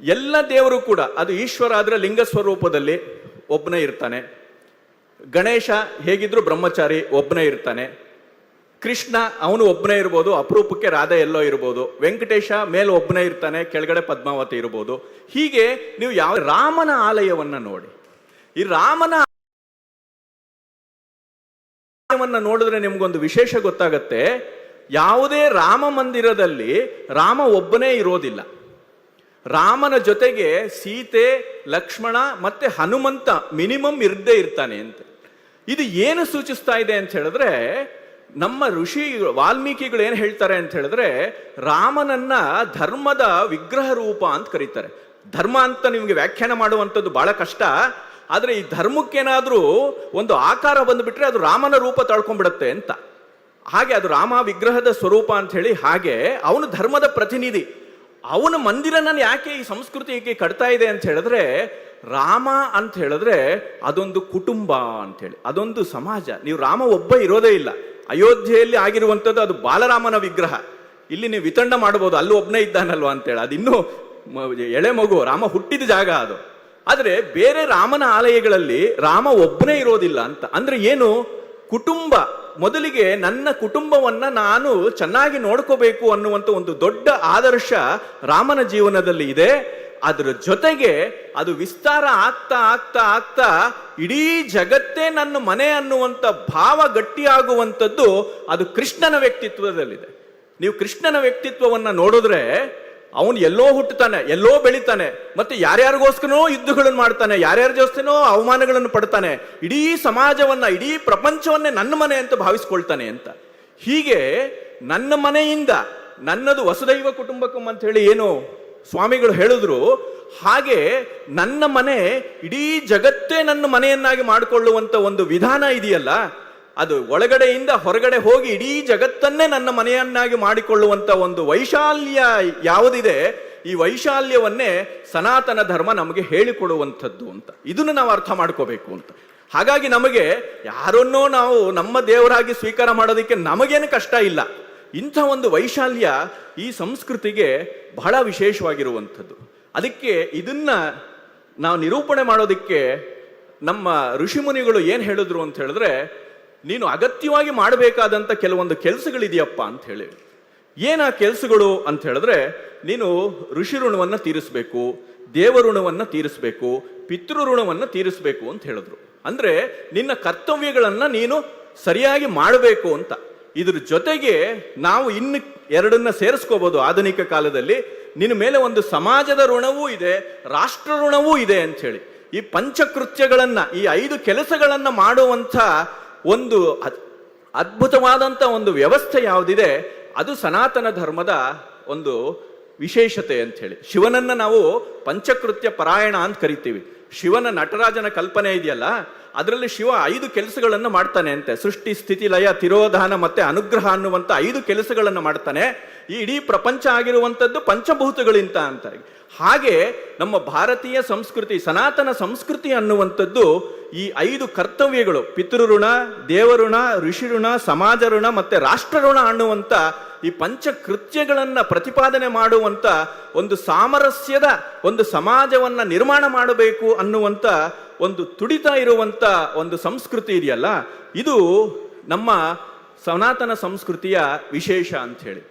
ಎಲ್ಲ ದೇವರು ಕೂಡ, ಅದು ಈಶ್ವರ ಆದರೆ ಲಿಂಗ ಸ್ವರೂಪದಲ್ಲಿ ಒಬ್ಬನೇ ಇರ್ತಾನೆ. ಗಣೇಶ ಹೇಗಿದ್ರು ಬ್ರಹ್ಮಚಾರಿ ಒಬ್ಬನೇ ಇರ್ತಾನೆ. ಕೃಷ್ಣ ಅವನು ಒಬ್ಬನೇ ಇರ್ಬೋದು, ಅಪರೂಪಕ್ಕೆ ರಾಧೆ ಎಲ್ಲೋ ಇರ್ಬೋದು, ವೆಂಕಟೇಶ ಮೇಲೆ ಒಬ್ಬನೇ ಇರ್ತಾನೆ, ಕೆಳಗಡೆ ಪದ್ಮಾವತಿ ಇರ್ಬೋದು. ಹೀಗೆ ನೀವು ಯಾವ ರಾಮನ ಆಲಯವನ್ನು ನೋಡಿ. ಈ ರಾಮನ ಆಲಯವನ್ನು ನೋಡಿದ್ರೆ ನಿಮ್ಗೊಂದು ವಿಶೇಷ ಗೊತ್ತಾಗತ್ತೆ. ಯಾವುದೇ ರಾಮ ಮಂದಿರದಲ್ಲಿ ರಾಮ ಒಬ್ಬನೇ ಇರೋದಿಲ್ಲ. ರಾಮನ ಜೊತೆಗೆ ಸೀತೆ, ಲಕ್ಷ್ಮಣ ಮತ್ತೆ ಹನುಮಂತ ಮಿನಿಮಮ್ ಇರದೇ ಇರ್ತಾನೆ ಅಂತ. ಇದು ಏನು ಸೂಚಿಸ್ತಾ ಇದೆ ಅಂತ ಹೇಳಿದ್ರೆ, ನಮ್ಮ ಋಷಿ ವಾಲ್ಮೀಕಿಗಳು ಏನು ಹೇಳ್ತಾರೆ ಅಂತ ಹೇಳಿದ್ರೆ, ರಾಮನನ್ನ ಧರ್ಮದ ವಿಗ್ರಹ ರೂಪ ಅಂತ ಕರೀತಾರೆ. ಧರ್ಮ ಅಂತ ನಿಮಗೆ ವ್ಯಾಖ್ಯಾನ ಮಾಡುವಂಥದ್ದು ಬಹಳ ಕಷ್ಟ. ಆದರೆ ಈ ಧರ್ಮಕ್ಕೇನಾದರೂ ಒಂದು ಆಕಾರ ಬಂದುಬಿಟ್ರೆ ಅದು ರಾಮನ ರೂಪ ತಳ್ಕೊಂಡ್ಬಿಡತ್ತೆ ಅಂತ. ಹಾಗೆ ಅದು ರಾಮ ವಿಗ್ರಹದ ಸ್ವರೂಪ ಅಂತ ಹೇಳಿ ಹಾಗೆ ಅವನು ಧರ್ಮದ ಪ್ರತಿನಿಧಿ. ಅವನ ಮಂದಿರನ ಯಾಕೆ ಈ ಸಂಸ್ಕೃತಿಗೆ ಕಟ್ತಾ ಇದೆ ಅಂತ ಹೇಳಿದ್ರೆ, ರಾಮ ಅಂತ ಹೇಳಿದ್ರೆ ಅದೊಂದು ಕುಟುಂಬ ಅಂತ ಹೇಳಿ, ಅದೊಂದು ಸಮಾಜ. ನೀವು ರಾಮ ಒಬ್ಬ ಇರೋದೇ ಇಲ್ಲ. ಅಯೋಧ್ಯೆಯಲ್ಲಿ ಆಗಿರುವಂಥದ್ದು ಅದು ಬಾಲರಾಮನ ವಿಗ್ರಹ. ಇಲ್ಲಿ ನೀವು ವಿತಂಡ ಮಾಡಬಹುದು ಅಲ್ಲಿ ಒಬ್ಬನೇ ಇದ್ದಾನಲ್ವಾ ಅಂತೇಳಿ ಅದಿನ್ನೂ ಮ- ಎಳೆ ಮಗು, ರಾಮ ಹುಟ್ಟಿದ ಜಾಗ ಅದು. ಆದರೆ ಬೇರೆ ರಾಮನ ಆಲಯಗಳಲ್ಲಿ ರಾಮ ಒಬ್ಬನೇ ಇರೋದಿಲ್ಲ ಅಂತ. ಅಂದ್ರೆ ಏನು? ಕುಟುಂಬ, ಮೊದಲಿಗೆ ನನ್ನ ಕುಟುಂಬವನ್ನ ನಾನು ಚೆನ್ನಾಗಿ ನೋಡ್ಕೋಬೇಕು ಅನ್ನುವಂತ ಒಂದು ದೊಡ್ಡ ಆದರ್ಶ ರಾಮನ ಜೀವನದಲ್ಲಿ ಇದೆ. ಅದರ ಜೊತೆಗೆ ಅದು ವಿಸ್ತಾರ ಆಗ್ತಾ ಆಗ್ತಾ ಆಗ್ತಾ ಇಡೀ ಜಗತ್ತೇ ನನ್ನ ಮನೆ ಅನ್ನುವಂಥ ಭಾವ ಗಟ್ಟಿಯಾಗುವಂಥದ್ದು ಅದು ಕೃಷ್ಣನ ವ್ಯಕ್ತಿತ್ವದಲ್ಲಿದೆ. ನೀವು ಕೃಷ್ಣನ ವ್ಯಕ್ತಿತ್ವವನ್ನು ನೋಡಿದ್ರೆ ಅವನು ಎಲ್ಲೋ ಹುಟ್ಟುತ್ತಾನೆ, ಎಲ್ಲೋ ಬೆಳಿತಾನೆ, ಮತ್ತೆ ಯಾರ್ಯಾರಿಗೋಸ್ಕರನೋ ಯುದ್ಧಗಳನ್ನು ಮಾಡ್ತಾನೆ, ಯಾರ್ಯಾರ ಜೊತೆನೋ ಅವಮಾನಗಳನ್ನು ಪಡ್ತಾನೆ, ಇಡೀ ಸಮಾಜವನ್ನ, ಇಡೀ ಪ್ರಪಂಚವನ್ನೇ ನನ್ನ ಮನೆ ಅಂತ ಭಾವಿಸ್ಕೊಳ್ತಾನೆ ಅಂತ. ಹೀಗೆ ನನ್ನ ಮನೆಯಿಂದ, ನನ್ನದು ವಸುದೈವ ಕುಟುಂಬಕಂ ಅಂತ ಹೇಳಿ ಏನು ಸ್ವಾಮಿಗಳು ಹೇಳಿದ್ರು, ಹಾಗೆ ನನ್ನ ಮನೆ ಇಡೀ ಜಗತ್ತೇ ನನ್ನ ಮನೆಯನ್ನಾಗಿ ಮಾಡಿಕೊಳ್ಳುವಂತ ಒಂದು ವಿಧಾನ ಇದೆಯಲ್ಲ ಅದು ಒಳಗಡೆಯಿಂದ ಹೊರಗಡೆ ಹೋಗಿ ಇಡೀ ಜಗತ್ತನ್ನೇ ನನ್ನ ಮನೆಯನ್ನಾಗಿ ಮಾಡಿಕೊಳ್ಳುವಂತ ಒಂದು ವೈಶಾಲ್ಯ ಯಾವುದಿದೆ, ಈ ವೈಶಾಲ್ಯವನ್ನೇ ಸನಾತನ ಧರ್ಮ ನಮಗೆ ಹೇಳಿಕೊಡುವಂಥದ್ದು ಅಂತ. ಇದನ್ನು ನಾವು ಅರ್ಥ ಮಾಡ್ಕೋಬೇಕು ಅಂತ. ಹಾಗಾಗಿ ನಮಗೆ ಯಾರನ್ನೋ ನಾವು ನಮ್ಮ ದೇವರಾಗಿ ಸ್ವೀಕಾರ ಮಾಡೋದಕ್ಕೆ ನಮಗೇನು ಕಷ್ಟ ಇಲ್ಲ. ಇಂಥ ಒಂದು ವೈಶಾಲ್ಯ ಈ ಸಂಸ್ಕೃತಿಗೆ ಬಹಳ ವಿಶೇಷವಾಗಿರುವಂಥದ್ದು. ಅದಕ್ಕೆ ಇದನ್ನ ನಾವು ನಿರೂಪಣೆ ಮಾಡೋದಕ್ಕೆ ನಮ್ಮ ಋಷಿಮುನಿಗಳು ಏನು ಹೇಳಿದ್ರು ಅಂತ ಹೇಳಿದ್ರೆ ನೀನು ಅಗತ್ಯವಾಗಿ ಮಾಡಬೇಕಾದಂಥ ಕೆಲವೊಂದು ಕೆಲಸಗಳಿದೆಯಪ್ಪ ಅಂತ ಹೇಳಿ. ಏನ ಕೆಲಸಗಳು ಅಂತ ಹೇಳಿದ್ರೆ, ನೀನು ಋಷಿ ಋಣವನ್ನು ತೀರಿಸಬೇಕು ದೇವಋಣವನ್ನು ತೀರಿಸಬೇಕು, ಪಿತೃ ಋಣವನ್ನ ತೀರಿಸಬೇಕು ಅಂತ ಹೇಳಿದ್ರು. ಅಂದ್ರೆ ನಿನ್ನ ಕರ್ತವ್ಯಗಳನ್ನು ನೀನು ಸರಿಯಾಗಿ ಮಾಡಬೇಕು ಅಂತ. ಇದ್ರ ಜೊತೆಗೆ ನಾವು ಇನ್ನು ಎರಡನ್ನ ಸೇರಿಸ್ಕೋಬಹುದು ಆಧುನಿಕ ಕಾಲದಲ್ಲಿ. ನಿನ್ನ ಮೇಲೆ ಒಂದು ಸಮಾಜದ ಋಣವೂ ಇದೆ, ರಾಷ್ಟ್ರ ಋಣವೂ ಇದೆ ಅಂತ ಹೇಳಿ. ಈ ಪಂಚಕೃತ್ಯಗಳನ್ನು, ಈ ಐದು ಕೆಲಸಗಳನ್ನು ಮಾಡುವಂತ ಒಂದು ಅದ್ಭುತವಾದಂಥ ಒಂದು ವ್ಯವಸ್ಥೆ ಯಾವುದಿದೆ, ಅದು ಸನಾತನ ಧರ್ಮದ ಒಂದು ವಿಶೇಷತೆ ಅಂತ ಹೇಳಿ ಶಿವನನ್ನ ನಾವು ಪಂಚಕೃತ್ಯ ಪರಾಯಣ ಅಂತ ಕರಿತೀವಿ. ಶಿವನ ನಟರಾಜನ ಕಲ್ಪನೆ ಇದೆಯಲ್ಲ, ಅದರಲ್ಲಿ ಶಿವ ಐದು ಕೆಲಸಗಳನ್ನು ಮಾಡ್ತಾನೆ ಅಂತೆ. ಸೃಷ್ಟಿ, ಸ್ಥಿತಿ, ಲಯ, ತಿರೋಧಾನ ಮತ್ತೆ ಅನುಗ್ರಹ ಅನ್ನುವಂಥ ಐದು ಕೆಲಸಗಳನ್ನು ಮಾಡ್ತಾನೆ. ಈ ಇಡೀ ಪ್ರಪಂಚ ಆಗಿರುವಂಥದ್ದು ಪಂಚಭೂತಗಳಿಂತ ಅಂತ. ಹಾಗೆ ನಮ್ಮ ಭಾರತೀಯ ಸಂಸ್ಕೃತಿ, ಸನಾತನ ಸಂಸ್ಕೃತಿ ಅನ್ನುವಂಥದ್ದು ಈ ಐದು ಕರ್ತವ್ಯಗಳು. ಪಿತೃಋಣ, ದೇವಋಣ, ಋಷಿಋಣ ಸಮಾಜ ಋಣ ಮತ್ತೆ ರಾಷ್ಟ್ರ ಋಣ ಅನ್ನುವಂತ ಈ ಪಂಚ ಕೃತ್ಯಗಳನ್ನ ಪ್ರತಿಪಾದನೆ ಮಾಡುವಂತ ಒಂದು ಸಾಮರಸ್ಯದ ಒಂದು ಸಮಾಜವನ್ನ ನಿರ್ಮಾಣ ಮಾಡಬೇಕು ಅನ್ನುವಂತ ಒಂದು ತುಡಿತ ಇರುವಂತ ಒಂದು ಸಂಸ್ಕೃತಿ ಇದೆಯಲ್ಲ? ಇದು ನಮ್ಮ ಸನಾತನ ಸಂಸ್ಕೃತಿಯ ವಿಶೇಷ ಅಂಥೇಳಿ.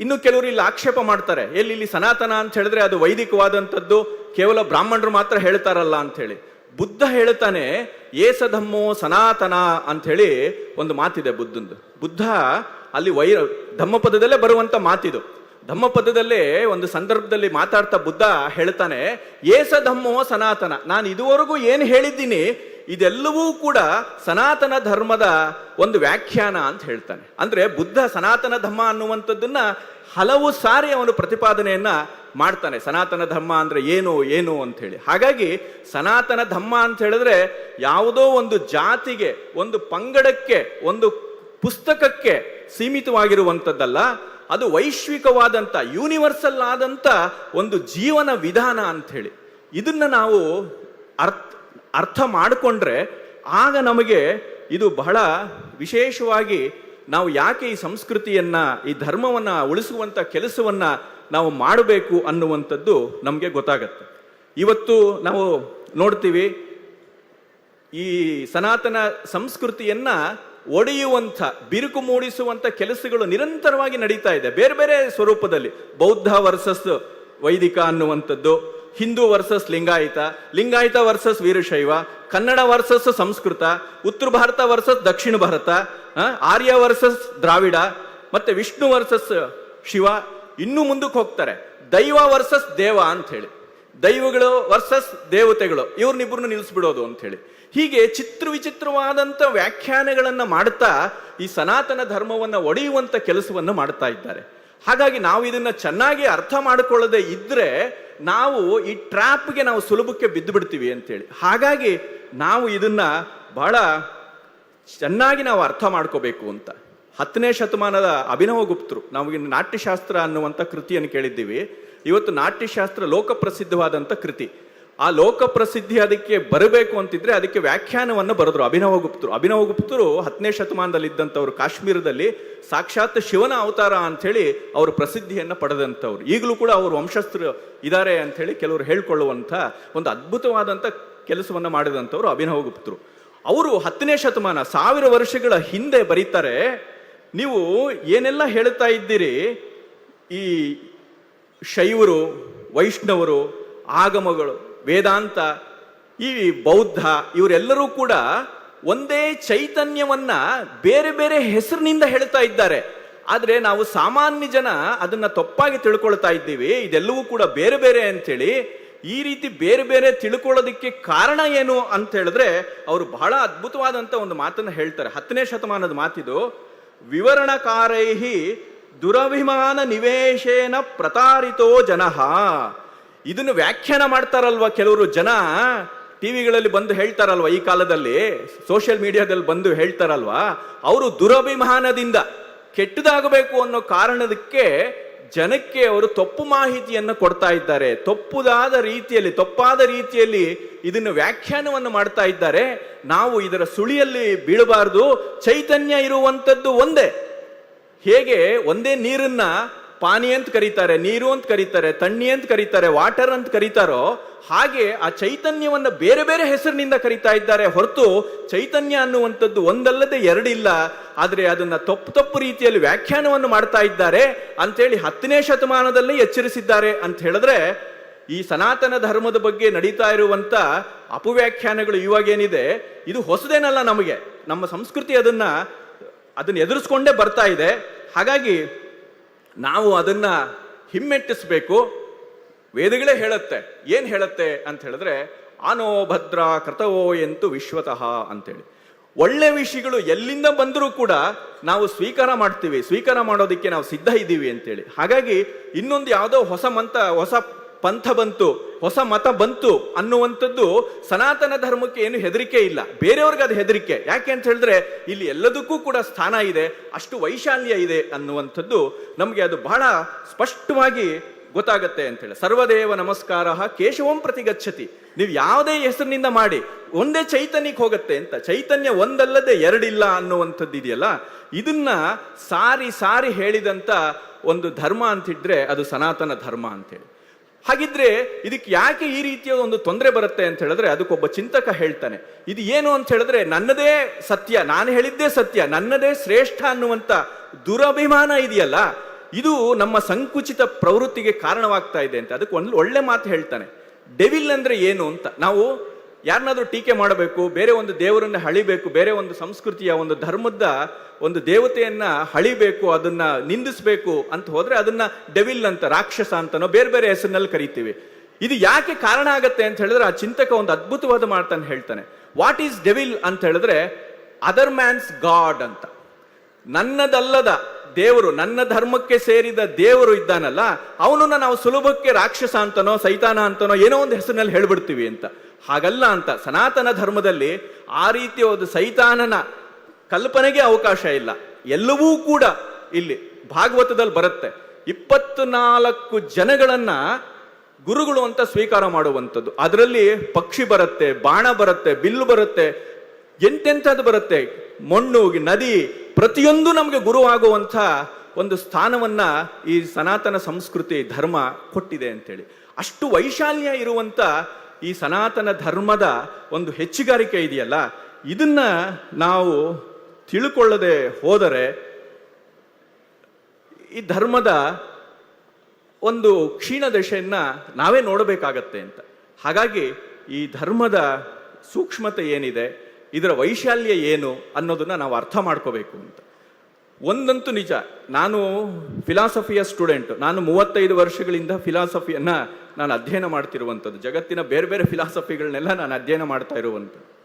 ಇನ್ನು ಕೆಲವರು ಇಲ್ಲಿ ಆಕ್ಷೇಪ ಮಾಡ್ತಾರೆ. ಎಲ್ಲಿ ಇಲ್ಲಿ ಸನಾತನ ಅಂತ ಹೇಳಿದ್ರೆ ಅದು ವೈದಿಕವಾದಂಥದ್ದು, ಕೇವಲ ಬ್ರಾಹ್ಮಣರು ಮಾತ್ರ ಹೇಳ್ತಾರಲ್ಲ ಅಂತ ಹೇಳಿ ಬುದ್ಧ ಹೇಳ್ತಾನೆ, ಏಸಧಮ್ಮೋ ಸನಾತನ ಅಂತ ಹೇಳಿ ಒಂದು ಮಾತಿದೆ ಬುದ್ಧಂದು. ಬುದ್ಧ ಅಲ್ಲಿ ವೈ, ಧಮ್ಮಪದದಲ್ಲೇ ಬರುವಂತ ಮಾತಿದು. ಧಮ್ಮಪದದಲ್ಲೇ ಒಂದು ಸಂದರ್ಭದಲ್ಲಿ ಮಾತಾಡ್ತಾ ಬುದ್ಧ ಹೇಳ್ತಾನೆ ಏಸ ಧಮ್ಮೋ ಸನಾತನ. ನಾನು ಇದುವರೆಗೂ ಏನು ಹೇಳಿದ್ದೀನಿ ಇದೆಲ್ಲವೂ ಕೂಡ ಸನಾತನ ಧರ್ಮದ ಒಂದು ವ್ಯಾಖ್ಯಾನ ಅಂತ ಹೇಳ್ತಾನೆ. ಅಂದ್ರೆ ಬುದ್ಧ ಸನಾತನ ಧರ್ಮ ಅನ್ನುವಂಥದ್ದನ್ನ ಹಲವು ಸಾರಿ ಅವನು ಪ್ರತಿಪಾದನೆಯನ್ನ ಮಾಡ್ತಾನೆ. ಸನಾತನ ಧರ್ಮ ಅಂದ್ರೆ ಏನು ಏನು ಅಂತ ಹೇಳಿ. ಹಾಗಾಗಿ ಸನಾತನ ಧರ್ಮ ಅಂತ ಹೇಳಿದ್ರೆ ಯಾವುದೋ ಒಂದು ಜಾತಿಗೆ, ಒಂದು ಪಂಗಡಕ್ಕೆ, ಒಂದು ಪುಸ್ತಕಕ್ಕೆ ಸೀಮಿತವಾಗಿರುವಂಥದ್ದಲ್ಲ, ಅದು ವೈಶ್ವಿಕವಾದಂಥ ಯೂನಿವರ್ಸಲ್ ಆದಂಥ ಒಂದು ಜೀವನ ವಿಧಾನ ಅಂತ ಹೇಳಿ. ಇದನ್ನ ನಾವು ಅರ್ಥ ಅರ್ಥ ಮಾಡಿಕೊಂಡ್ರೆ ಆಗ ನಮಗೆ ಇದು ಬಹಳ ವಿಶೇಷವಾಗಿ ನಾವು ಯಾಕೆ ಈ ಸಂಸ್ಕೃತಿಯನ್ನ, ಈ ಧರ್ಮವನ್ನ ಉಳಿಸುವಂತ ಕೆಲಸವನ್ನ ನಾವು ಮಾಡಬೇಕು ಅನ್ನುವಂಥದ್ದು ನಮಗೆ ಗೊತ್ತಾಗತ್ತೆ. ಇವತ್ತು ನಾವು ನೋಡ್ತೀವಿ, ಈ ಸನಾತನ ಸಂಸ್ಕೃತಿಯನ್ನ ಒಡೆಯುವಂಥ, ಬಿರುಕು ಮೂಡಿಸುವಂತ ಕೆಲಸಗಳು ನಿರಂತರವಾಗಿ ನಡೀತಾ ಇದೆ. ಬೇರೆ ಬೇರೆ ಸ್ವರೂಪದಲ್ಲಿ, ಬೌದ್ಧ ವರ್ಸಸ್ ವೈದಿಕ ಅನ್ನುವಂಥದ್ದು Hindu versus Lingayat Lingayat versus Veerashaiva, Kannada versus Sanskrit, ಉತ್ತರ ಭಾರತ ವರ್ಸಸ್ ದಕ್ಷಿಣ ಭಾರತ ಆರ್ಯ ವರ್ಸಸ್ ದ್ರಾವಿಡ, ಮತ್ತೆ ವಿಷ್ಣು ವರ್ಸಸ್ ಶಿವ ಇನ್ನೂ ಮುಂದಕ್ಕೆ ಹೋಗ್ತಾರೆ. ದೈವ ವರ್ಸಸ್ ದೇವ ಅಂತ ಹೇಳಿ ದೈವಗಳು ವರ್ಸಸ್ ದೇವತೆಗಳು ಇವ್ರನ್ನಿಬ್ರು ನಿಲ್ಲಿಸ್ಬಿಡೋದು ಅಂತ ಹೇಳಿ ಹೀಗೆ ಚಿತ್ರ ವಿಚಿತ್ರವಾದಂತ ವ್ಯಾಖ್ಯಾನಗಳನ್ನ ಮಾಡ್ತಾ ಈ ಸನಾತನ ಧರ್ಮವನ್ನ ಒಡೆಯುವಂತ ಕೆಲಸವನ್ನ ಮಾಡ್ತಾ ಇದ್ದಾರೆ. ಹಾಗಾಗಿ ನಾವು ಇದನ್ನ ಚೆನ್ನಾಗಿ ಅರ್ಥ ಮಾಡಿಕೊಳ್ಳದೆ ಇದ್ರೆ ನಾವು ಈ ಟ್ರ್ಯಾಪ್ಗೆ ನಾವು ಸುಲಭಕ್ಕೆ ಬಿದ್ದು ಬಿಡ್ತೀವಿ ಅಂತೇಳಿ. ಹಾಗಾಗಿ ನಾವು ಇದನ್ನ ಬಹಳ ಚೆನ್ನಾಗಿ ನಾವು ಅರ್ಥ ಮಾಡ್ಕೋಬೇಕು ಅಂತ. ಹತ್ತನೇ ಶತಮಾನದ ಅಭಿನವ ಗುಪ್ತರು, ನಾವು ನಾಟ್ಯಶಾಸ್ತ್ರ ಅನ್ನುವಂಥ ಕೃತಿಯನ್ನು ಕೇಳಿದ್ದೀವಿ. ಇವತ್ತು ನಾಟ್ಯಶಾಸ್ತ್ರ ಲೋಕಪ್ರಸಿದ್ಧವಾದಂಥ ಕೃತಿ. ಆ ಲೋಕ ಪ್ರಸಿದ್ಧಿ ಅದಕ್ಕೆ ಬರಬೇಕು ಅಂತಿದ್ರೆ ಅದಕ್ಕೆ ವ್ಯಾಖ್ಯಾನವನ್ನು ಬರೆದ್ರು ಅಭಿನವ ಗುಪ್ತರು. ಅಭಿನವ ಗುಪ್ತರು ಹತ್ತನೇ ಶತಮಾನದಲ್ಲಿ ಇದ್ದಂಥವ್ರು ಕಾಶ್ಮೀರದಲ್ಲಿ ಸಾಕ್ಷಾತ್ ಶಿವನ ಅವತಾರ ಅಂಥೇಳಿ ಅವರು ಪ್ರಸಿದ್ಧಿಯನ್ನು ಪಡೆದಂಥವ್ರು. ಈಗಲೂ ಕೂಡ ಅವರು ವಂಶಸ್ಥರು ಇದ್ದಾರೆ ಅಂಥೇಳಿ ಕೆಲವರು ಹೇಳ್ಕೊಳ್ಳುವಂಥ ಒಂದು ಅದ್ಭುತವಾದಂಥ ಕೆಲಸವನ್ನು ಮಾಡಿದಂಥವ್ರು ಅಭಿನವಗುಪ್ತರು ಅವರು ಹತ್ತನೇ ಶತಮಾನ, ಸಾವಿರ ವರ್ಷಗಳ ಹಿಂದೆ ಬರೀತಾರೆ. ನೀವು ಏನೆಲ್ಲ ಹೇಳ್ತಾ ಇದ್ದೀರಿ? ಈ ಶೈವರು, ವೈಷ್ಣವರು, ಆಗಮಗಳು ವೇದಾಂತ, ಈ ಬೌದ್ಧ, ಇವರೆಲ್ಲರೂ ಕೂಡ ಒಂದೇ ಚೈತನ್ಯವನ್ನ ಬೇರೆ ಬೇರೆ ಹೆಸರಿನಿಂದ ಹೇಳ್ತಾ ಇದ್ದಾರೆ. ಆದರೆ ನಾವು ಸಾಮಾನ್ಯ ಜನ ಅದನ್ನ ತಪ್ಪಾಗಿ ತಿಳ್ಕೊಳ್ತಾ ಇದ್ದೀವಿ. ಇದೆಲ್ಲವೂ ಕೂಡ ಬೇರೆ ಬೇರೆ ಅಂತೇಳಿ. ಈ ರೀತಿ ಬೇರೆ ಬೇರೆ ತಿಳ್ಕೊಳ್ಳೋದಕ್ಕೆ ಕಾರಣ ಏನು ಅಂತ ಹೇಳಿದ್ರೆ ಅವರು ಬಹಳ ಅದ್ಭುತವಾದಂತ ಒಂದು ಮಾತನ್ನ ಹೇಳ್ತಾರೆ. ಹತ್ತನೇ ಶತಮಾನದ ಮಾತಿದು, ವಿವರಣಕಾರೈಹಿ ದುರಭಿಮಾನ ನಿವೇಶೇನ ಪ್ರತಾರಿತೋ ಜನಃ. ಇದನ್ನು ವ್ಯಾಖ್ಯಾನ ಮಾಡ್ತಾರಲ್ವ ಕೆಲವರು ಜನ? ಟಿವಿಗಳಲ್ಲಿ ಬಂದು ಹೇಳ್ತಾರಲ್ವ ಈ ಕಾಲದಲ್ಲಿ? ಸೋಷಿಯಲ್ ಮೀಡಿಯಾದಲ್ಲಿ ಬಂದು ಹೇಳ್ತಾರಲ್ವಾ? ಅವರು ದುರಭಿಮಾನದಿಂದ ಕೆಟ್ಟದಾಗಬೇಕು ಅನ್ನೋ ಕಾರಣದಕ್ಕೆ ಜನಕ್ಕೆ ಅವರು ತಪ್ಪು ಮಾಹಿತಿಯನ್ನು ಕೊಡ್ತಾ ಇದ್ದಾರೆ. ತಪ್ಪುದಾದ ರೀತಿಯಲ್ಲಿ, ತಪ್ಪಾದ ರೀತಿಯಲ್ಲಿ ಇದನ್ನು ವ್ಯಾಖ್ಯಾನವನ್ನು ಮಾಡ್ತಾ ಇದ್ದಾರೆ. ನಾವು ಇದರ ಸುಳಿಯಲ್ಲಿ ಬೀಳಬಾರದು. ಚೈತನ್ಯ ಇರುವಂಥದ್ದು ಒಂದೇ. ಹೇಗೆ? ಒಂದೇ ನೀರನ್ನ ಪಾನಿ ಅಂತ ಕರೀತಾರೆ, ನೀರು ಅಂತ ಕರೀತಾರೆ, ತಣ್ಣಿ ಅಂತ ಕರೀತಾರೆ, ವಾಟರ್ ಅಂತ ಕರೀತಾರೋ, ಹಾಗೆ ಆ ಚೈತನ್ಯವನ್ನು ಬೇರೆ ಬೇರೆ ಹೆಸರಿನಿಂದ ಕರೀತಾ ಇದ್ದಾರೆ. ಹೊರತು ಚೈತನ್ಯ ಅನ್ನುವಂಥದ್ದು ಒಂದಲ್ಲದೆ ಎರಡಿಲ್ಲ. ಆದರೆ ಅದನ್ನ ತಪ್ಪು ತಪ್ಪು ರೀತಿಯಲ್ಲಿ ವ್ಯಾಖ್ಯಾನವನ್ನು ಮಾಡ್ತಾ ಇದ್ದಾರೆ. ಅಂತೇಳಿ ಹತ್ತನೇ ಶತಮಾನದಲ್ಲಿ ಎಚ್ಚರಿಸಿದ್ದಾರೆ ಅಂತ ಹೇಳಿದ್ರೆ, ಈ ಸನಾತನ ಧರ್ಮದ ಬಗ್ಗೆ ನಡೀತಾ ಇರುವಂತ ಅಪವ್ಯಾಖ್ಯಾನಗಳು ಇವಾಗೇನಿದೆ ಇದು ಹೊಸದೇನಲ್ಲ ನಮಗೆ. ನಮ್ಮ ಸಂಸ್ಕೃತಿ ಅದನ್ನ ಅದನ್ನ ಎದುರಿಸ್ಕೊಂಡೇ ಬರ್ತಾ ಇದೆ. ಹಾಗಾಗಿ ನಾವು ಅದನ್ನ ಹಿಮ್ಮೆಟ್ಟಿಸಬೇಕು. ವೇದಗಳೇ ಹೇಳುತ್ತೆ, ಏನು ಹೇಳುತ್ತೆ ಅಂತ ಹೇಳಿದ್ರೆ, ಆನೋ ಭದ್ರ ಕೃತವೋ ಎಂತು ವಿಶ್ವತಃ ಅಂತೇಳಿ. ಒಳ್ಳೆ ವಿಷಯಗಳು ಎಲ್ಲಿಂದ ಬಂದರೂ ಕೂಡ ನಾವು ಸ್ವೀಕಾರ ಮಾಡ್ತೀವಿ. ಸ್ವೀಕಾರ ಮಾಡೋದಕ್ಕೆ ನಾವು ಸಿದ್ಧ ಇದ್ದೀವಿ ಅಂತೇಳಿ. ಹಾಗಾಗಿ ಇನ್ನೊಂದು ಯಾವುದೋ ಹೊಸ ಮಂತ ಹೊಸ ಪಂಥ ಬಂತು, ಹೊಸ ಮತ ಬಂತು ಅನ್ನುವಂಥದ್ದು ಸನಾತನ ಧರ್ಮಕ್ಕೆ ಏನು ಹೆದರಿಕೆ ಇಲ್ಲ. ಬೇರೆಯವ್ರಿಗೆ ಅದು ಹೆದರಿಕೆ. ಯಾಕೆ ಅಂತ ಹೇಳಿದ್ರೆ, ಇಲ್ಲಿ ಎಲ್ಲದಕ್ಕೂ ಕೂಡ ಸ್ಥಾನ ಇದೆ, ಅಷ್ಟು ವೈಶಾಲ್ಯ ಇದೆ ಅನ್ನುವಂಥದ್ದು ನಮಗೆ ಅದು ಬಹಳ ಸ್ಪಷ್ಟವಾಗಿ ಗೊತ್ತಾಗತ್ತೆ ಅಂತೇಳಿ ಸರ್ವದೇವ ನಮಸ್ಕಾರ, ಕೇಶವಂ ಪ್ರತಿಗಚ್ಚತಿ. ನೀವು ಯಾವುದೇ ಹೆಸರಿನಿಂದ ಮಾಡಿ, ಒಂದೇ ಚೈತನ್ಯಕ್ಕೆ ಹೋಗುತ್ತೆ ಅಂತ. ಚೈತನ್ಯ ಒಂದಲ್ಲದೆ ಎರಡಿಲ್ಲ ಅನ್ನುವಂಥದ್ದು ಇದೆಯಲ್ಲ? ಇದನ್ನ ಸಾರಿ ಸಾರಿ ಹೇಳಿದಂತ ಒಂದು ಧರ್ಮ ಅಂತಿದ್ರೆ ಅದು ಸನಾತನ ಧರ್ಮ ಅಂತೇಳಿ ಹಾಗಿದ್ರೆ ಇದಕ್ಕೆ ಯಾಕೆ ಈ ರೀತಿಯ ಒಂದು ತೊಂದರೆ ಬರುತ್ತೆ ಅಂತ ಹೇಳಿದ್ರೆ ಅದಕ್ಕೊಬ್ಬ ಚಿಂತಕ ಹೇಳ್ತಾನೆ. ಇದು ಏನು ಅಂತ ಹೇಳಿದ್ರೆ ನನ್ನದೇ ಸತ್ಯ, ನಾನು ಹೇಳಿದ್ದೇ ಸತ್ಯ, ನನ್ನದೇ ಶ್ರೇಷ್ಠ ಅನ್ನುವಂಥ ದುರಭಿಮಾನ ಇದೆಯಲ್ಲ, ಇದು ನಮ್ಮ ಸಂಕುಚಿತ ಪ್ರವೃತ್ತಿಗೆ ಕಾರಣವಾಗ್ತಾ ಇದೆ ಅಂತ. ಅದಕ್ಕೆ ಒಂದು ಒಳ್ಳೆ ಮಾತು ಹೇಳ್ತಾನೆ. ಡೆವಿಲ್ ಅಂದ್ರೆ ಏನು ಅಂತ? ನಾವು ಯಾರನ್ನಾದ್ರೂ ಟೀಕೆ ಮಾಡಬೇಕು, ಬೇರೆ ಒಂದು ದೇವರನ್ನ ಹಳಿಬೇಕು ಬೇರೆ ಒಂದು ಸಂಸ್ಕೃತಿಯ ಒಂದು ಧರ್ಮದ ಒಂದು ದೇವತೆಯನ್ನ ಹಳಿಬೇಕು ಅದನ್ನ ನಿಂದಿಸಬೇಕು ಅಂತ ಹೋದ್ರೆ ಅದನ್ನ ಡೆವಿಲ್ ಅಂತ, ರಾಕ್ಷಸ ಅಂತನೋ ಬೇರೆ ಬೇರೆ ಹೆಸರಿನಲ್ಲಿ ಕರಿತೀವಿ. ಇದು ಯಾಕೆ ಕಾರಣ ಆಗತ್ತೆ ಅಂತ ಹೇಳಿದ್ರೆ ಆ ಚಿಂತಕ ಒಂದು ಅದ್ಭುತವಾದ ಮಾತನ್ನು ಹೇಳ್ತಾನೆ. ವಾಟ್ ಈಸ್ ಡೆವಿಲ್ ಅಂತ ಹೇಳಿದ್ರೆ ಅದರ್ ಮ್ಯಾನ್ಸ್ ಗಾಡ್ ಅಂತ. ನನ್ನದಲ್ಲದ ದೇವರು, ನನ್ನ ಧರ್ಮಕ್ಕೆ ಸೇರಿದ ದೇವರು ಇದ್ದಾನಲ್ಲ, ಅವನನ್ನ ನಾವು ಸುಲಭಕ್ಕೆ ರಾಕ್ಷಸ ಅಂತನೋ, ಸೈತಾನ ಅಂತನೋ ಏನೋ ಒಂದು ಹೆಸರಿನಲ್ಲಿ ಹೇಳ್ಬಿಡ್ತೀವಿ ಅಂತ. ಹಾಗಲ್ಲ ಅಂತ ಸನಾತನ ಧರ್ಮದಲ್ಲಿ ಆ ರೀತಿಯ ಒಂದು ಸೈತಾನನ ಕಲ್ಪನೆಗೆ ಅವಕಾಶ ಇಲ್ಲ. ಎಲ್ಲವೂ ಕೂಡ ಇಲ್ಲಿ ಭಾಗವತದಲ್ಲಿ ಬರುತ್ತೆ. ಇಪ್ಪತ್ತು ನಾಲ್ಕು ಜನಗಳನ್ನ ಗುರುಗಳು ಅಂತ ಸ್ವೀಕಾರ ಮಾಡುವಂಥದ್ದು. ಅದರಲ್ಲಿ ಪಕ್ಷಿ ಬರುತ್ತೆ, ಬಾಣ ಬರುತ್ತೆ, ಬಿಲ್ಲು ಬರುತ್ತೆ, ಎಂತೆಂಥದ್ದು ಬರುತ್ತೆ? ಮಣ್ಣು, ನದಿ, ಪ್ರತಿಯೊಂದು ನಮಗೆ ಗುರು ಆಗುವಂಥ ಒಂದು ಸ್ಥಾನವನ್ನ ಈ ಸನಾತನ ಸಂಸ್ಕೃತಿ, ಧರ್ಮ ಕೊಟ್ಟಿದೆ ಅಂತೇಳಿ. ಅಷ್ಟು ವೈಶಾಲ್ಯ ಇರುವಂತ ಈ ಸನಾತನ ಧರ್ಮದ ಒಂದು ಹೆಚ್ಚುಗಾರಿಕೆ ಇದೆಯಲ್ಲ, ಇದನ್ನ ನಾವು ತಿಳ್ಕೊಳ್ಳದೆ ಹೋದರೆ ಈ ಧರ್ಮದ ಒಂದು ಕ್ಷೀಣ ದಶೆಯನ್ನ ನಾವೇ ನೋಡಬೇಕಾಗತ್ತೆ ಅಂತ. ಹಾಗಾಗಿ ಈ ಧರ್ಮದ ಸೂಕ್ಷ್ಮತೆ ಏನಿದೆ, ಇದರ ವೈಶಾಲ್ಯ ಏನು ಅನ್ನೋದನ್ನ ನಾವು ಅರ್ಥ ಮಾಡ್ಕೋಬೇಕು ಅಂತ. ಒಂದಂತೂ ನಿಜ. ನಾನು ಫಿಲಾಸಫಿಯ ಸ್ಟೂಡೆಂಟ್ ನಾನು ಮೂವತ್ತೈದು ವರ್ಷಗಳಿಂದ ಫಿಲಾಸಫಿಯನ್ನ ನಾನು ಅಧ್ಯಯನ ಮಾಡ್ತಿರುವಂಥದ್ದು. ಜಗತ್ತಿನ ಬೇರೆ ಬೇರೆ ಫಿಲಾಸಫಿಗಳನ್ನೆಲ್ಲ ನಾನು ಅಧ್ಯಯನ ಮಾಡ್ತಾ ಇರುವಂಥದ್ದು.